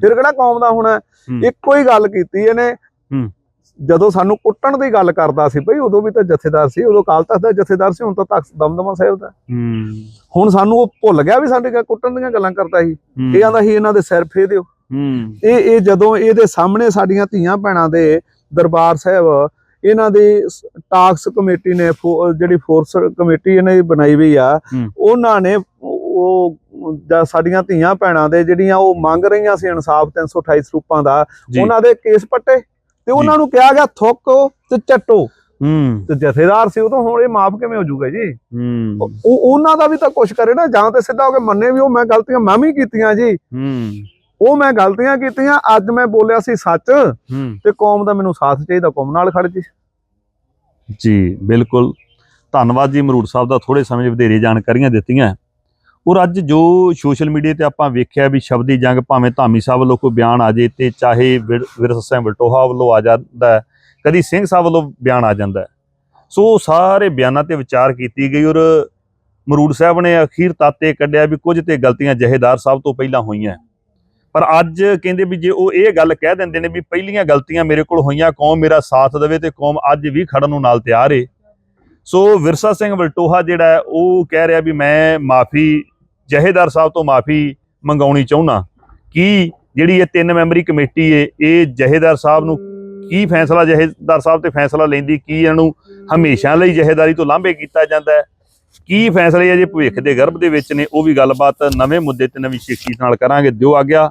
ਫਿਰ ਕਿਹੜਾ ਕੌਮ ਦਾ ਹੋਣਾ। ਇੱਕੋ ਹੀ ਗੱਲ ਕੀਤੀ ਇਹਨੇ। ਜਦੋਂ ਸਾਨੂੰ ਕੁੱਟਣ ਦੀ ਗੱਲ ਕਰਦਾ ਸੀ ਭਈ ਉਦੋਂ ਵੀ ਤਾਂ ਜਥੇਦਾਰ ਸੀ ਉਦੋਂ ਕਾਲ ਤਖਤ ਦਾ ਜਥੇਦਾਰ ਸੀ ਹੁਣ ਤਾਂ ਤਖਤ ਦਮਦਮਾ ਸਾਹਿਬ ਦਾ। ਹੁਣ ਸਾਨੂੰ ਉਹ ਭੁੱਲ ਗਿਆ ਵੀ ਸਾਡੇ ਕੋਲ ਕੁੱਟਣ ਦੀਆਂ ਗੱਲਾਂ ਕਰਦਾ ਸੀ। ਇਹ ਆਂਦਾ ਸੀ ਇਹਨਾਂ ਦੇ ਸਿਰ ਫੇ ਦਿਓ। ਇਹ ਇਹ ਜਦੋਂ ਇਹਦੇ ਸਾਹਮਣੇ ਸਾਡੀਆਂ ਧੀਆਂ ਭੈਣਾਂ ਦੇ ਦਰਬਾਰ ਸਾਹਿਬ ਇਹਨਾਂ ਦੀ ਟਾਕਸ ਕਮੇਟੀ ਨੇ ਜਿਹੜੀ ਫੋਰਸ ਕਮੇਟੀ ਇਹਨਾਂ ਦੀ ਬਣਾਈ ਹੋਈ ਆ। ਉਹਨਾਂ ਨੇ ਉਹ ਸਾਡੀਆਂ ਧੀਆਂ ਭੈਣਾਂ ਦੇ ਜਿਹੜੀਆਂ ਉਹ ਮੰਗ ਰਹੀਆਂ ਸੀ ਇਨਸਾਫ 328 ਸਰੂਪਾਂ ਦਾ ਉਹਨਾਂ ਦੇ ਕੇਸ ਪੱਟੇ ਤੇ ਉਹਨਾਂ ਨੂੰ ਕਿਹਾ ਗਿਆ ਥੁੱਕੋ ਤੇ ਚੱਟੋ। ਹੂੰ। ਤੇ ਜਥੇਦਾਰ ਸੀ ਉਹ ਤਾਂ ਹੁਣ ਇਹ ਮਾਫ ਕਿਵੇਂ ਹੋ ਜਾਊਗਾ ਜੀ? ਹੂੰ। ਉਹ ਉਹਨਾਂ ਦਾ ਵੀ ਤਾਂ ਕੁਝ ਕਰੇ ਨਾ ਜਾਂ ਤੇ ਸਿੱਧਾ ਹੋ ਕੇ ਮੰਨੇ ਵੀ ਉਹ ਮੈਂ ਗਲਤੀਆਂ ਮੈਂ ਵੀ ਕੀਤੀਆਂ ਜੀ। ਹੂੰ। ਉਹ ਮੈਂ ਗਲਤੀਆਂ ਕੀਤੀਆਂ ਅੱਜ ਮੈਂ ਬੋਲਿਆ ਸੀ ਸੱਚ ਤੇ ਕੌਮ ਦਾ ਮੈਨੂੰ ਸਾਥ ਚਾਹੀਦਾ ਕੌਮ ਨਾਲ ਖੜ ਜੀ। ਜੀ ਬਿਲਕੁਲ। ਧੰਨਵਾਦ ਜੀ ਮਰੂੜ ਸਾਹਿਬ ਦਾ ਥੋੜੇ ਸਮੇਂ 'ਚ ਵਧੇਰੇ ਜਾਣਕਾਰੀਆਂ ਦਿੱਤੀਆਂ। ਔਰ ਅੱਜ ਜੋ ਸੋਸ਼ਲ ਮੀਡੀਆ ਤੇ ਆਪਾਂ ਵੇਖਿਆ ਵੀ ਸ਼ਬਦੀ ਜੰਗ ਭਾਵੇਂ ਧਾਮੀ ਸਾਹਿਬ ਵੱਲੋਂ ਕੋਈ ਬਿਆਨ ਆ ਜੇ ਤੇ ਚਾਹੇ ਵਿਰ- ਵਿਰਸ ਸਿੰਘ ਵਲਟੋਹਾ ਵੱਲੋਂ ਆ ਜਾਂਦਾ ਕਦੀ ਸਿੰਘ ਸਾਹਿਬ ਵੱਲੋਂ ਬਿਆਨ ਆ ਜਾਂਦਾ। ਸੋ ਸਾਰੇ ਬਿਆਨਾਂ ਤੇ ਵਿਚਾਰ ਕੀਤੀ ਗਈ ਔਰ ਮਰੂੜ ਸਾਹਿਬ ਨੇ ਅਖੀਰ ਤਾਤੇ ਕੱਢਿਆ ਵੀ ਕੁਝ ਤੇ ਗਲਤੀਆਂ ਜਹੇਦਾਰ ਸਾਹਿਬ ਤੋਂ ਪਹਿਲਾਂ ਹੋਈਆਂ। ਪਰ ਅੱਜ ਕਹਿੰਦੇ ਵੀ ਜੇ ਉਹ ਇਹ ਗੱਲ ਕਹਿ ਦਿੰਦੇ ਨੇ ਵੀ ਪਹਿਲੀਆਂ ਗਲਤੀਆਂ ਮੇਰੇ ਕੋਲ ਹੋਈਆਂ, ਕੌਮ ਮੇਰਾ ਸਾਥ ਦੇਵੇ ਤੇ ਕੌਮ ਅੱਜ ਵੀ ਖੜਨ ਨੂੰ ਨਾਲ ਤਿਆਰ ਏ। ਸੋ ਵਿਰਸਾ ਸਿੰਘ ਵਲਟੋਹਾ ਜਿਹੜਾ ਉਹ ਕਹਿ ਰਿਹਾ ਵੀ ਮੈਂ ਮਾਫੀ, ਜਹੇਦਾਰ ਸਾਹਿਬ ਤੋਂ ਮਾਫੀ ਮੰਗਾਉਣੀ ਚਾਹੁੰਦਾ। ਕੀ ਜਿਹੜੀ ਇਹ ਤਿੰਨ ਮੈਂਬਰੀ ਕਮੇਟੀ ਏ, ਇਹ ਜਹੇਦਾਰ ਸਾਹਿਬ ਨੂੰ ਕੀ ਫੈਸਲਾ, ਜਹੇਦਾਰ ਸਾਹਿਬ ਤੇ ਫੈਸਲਾ ਲੈਂਦੀ, ਕੀ ਇਹਨਾਂ ਨੂੰ ਹਮੇਸ਼ਾ ਲਈ ਜਹੇਦਾਰੀ ਤੋਂ ਲਾਂਭੇ ਕੀਤਾ ਜਾਂਦਾ ਹੈ? ਕੀ ਫੈਸਲੇ ਅਜੇ ਭਵਿੱਖ ਦੇ ਗਰਭ ਦੇ ਵਿੱਚ ਨੇ? ਉਹ ਵੀ ਗੱਲਬਾਤ ਨਵੇਂ ਮੁੱਦੇ ਤੇ ਨਵੀਂ ਸ਼ਖਸੀਅਤ ਨਾਲ ਕਰਾਂਗੇ। ਦਿਓ ਆ ਗਿਆ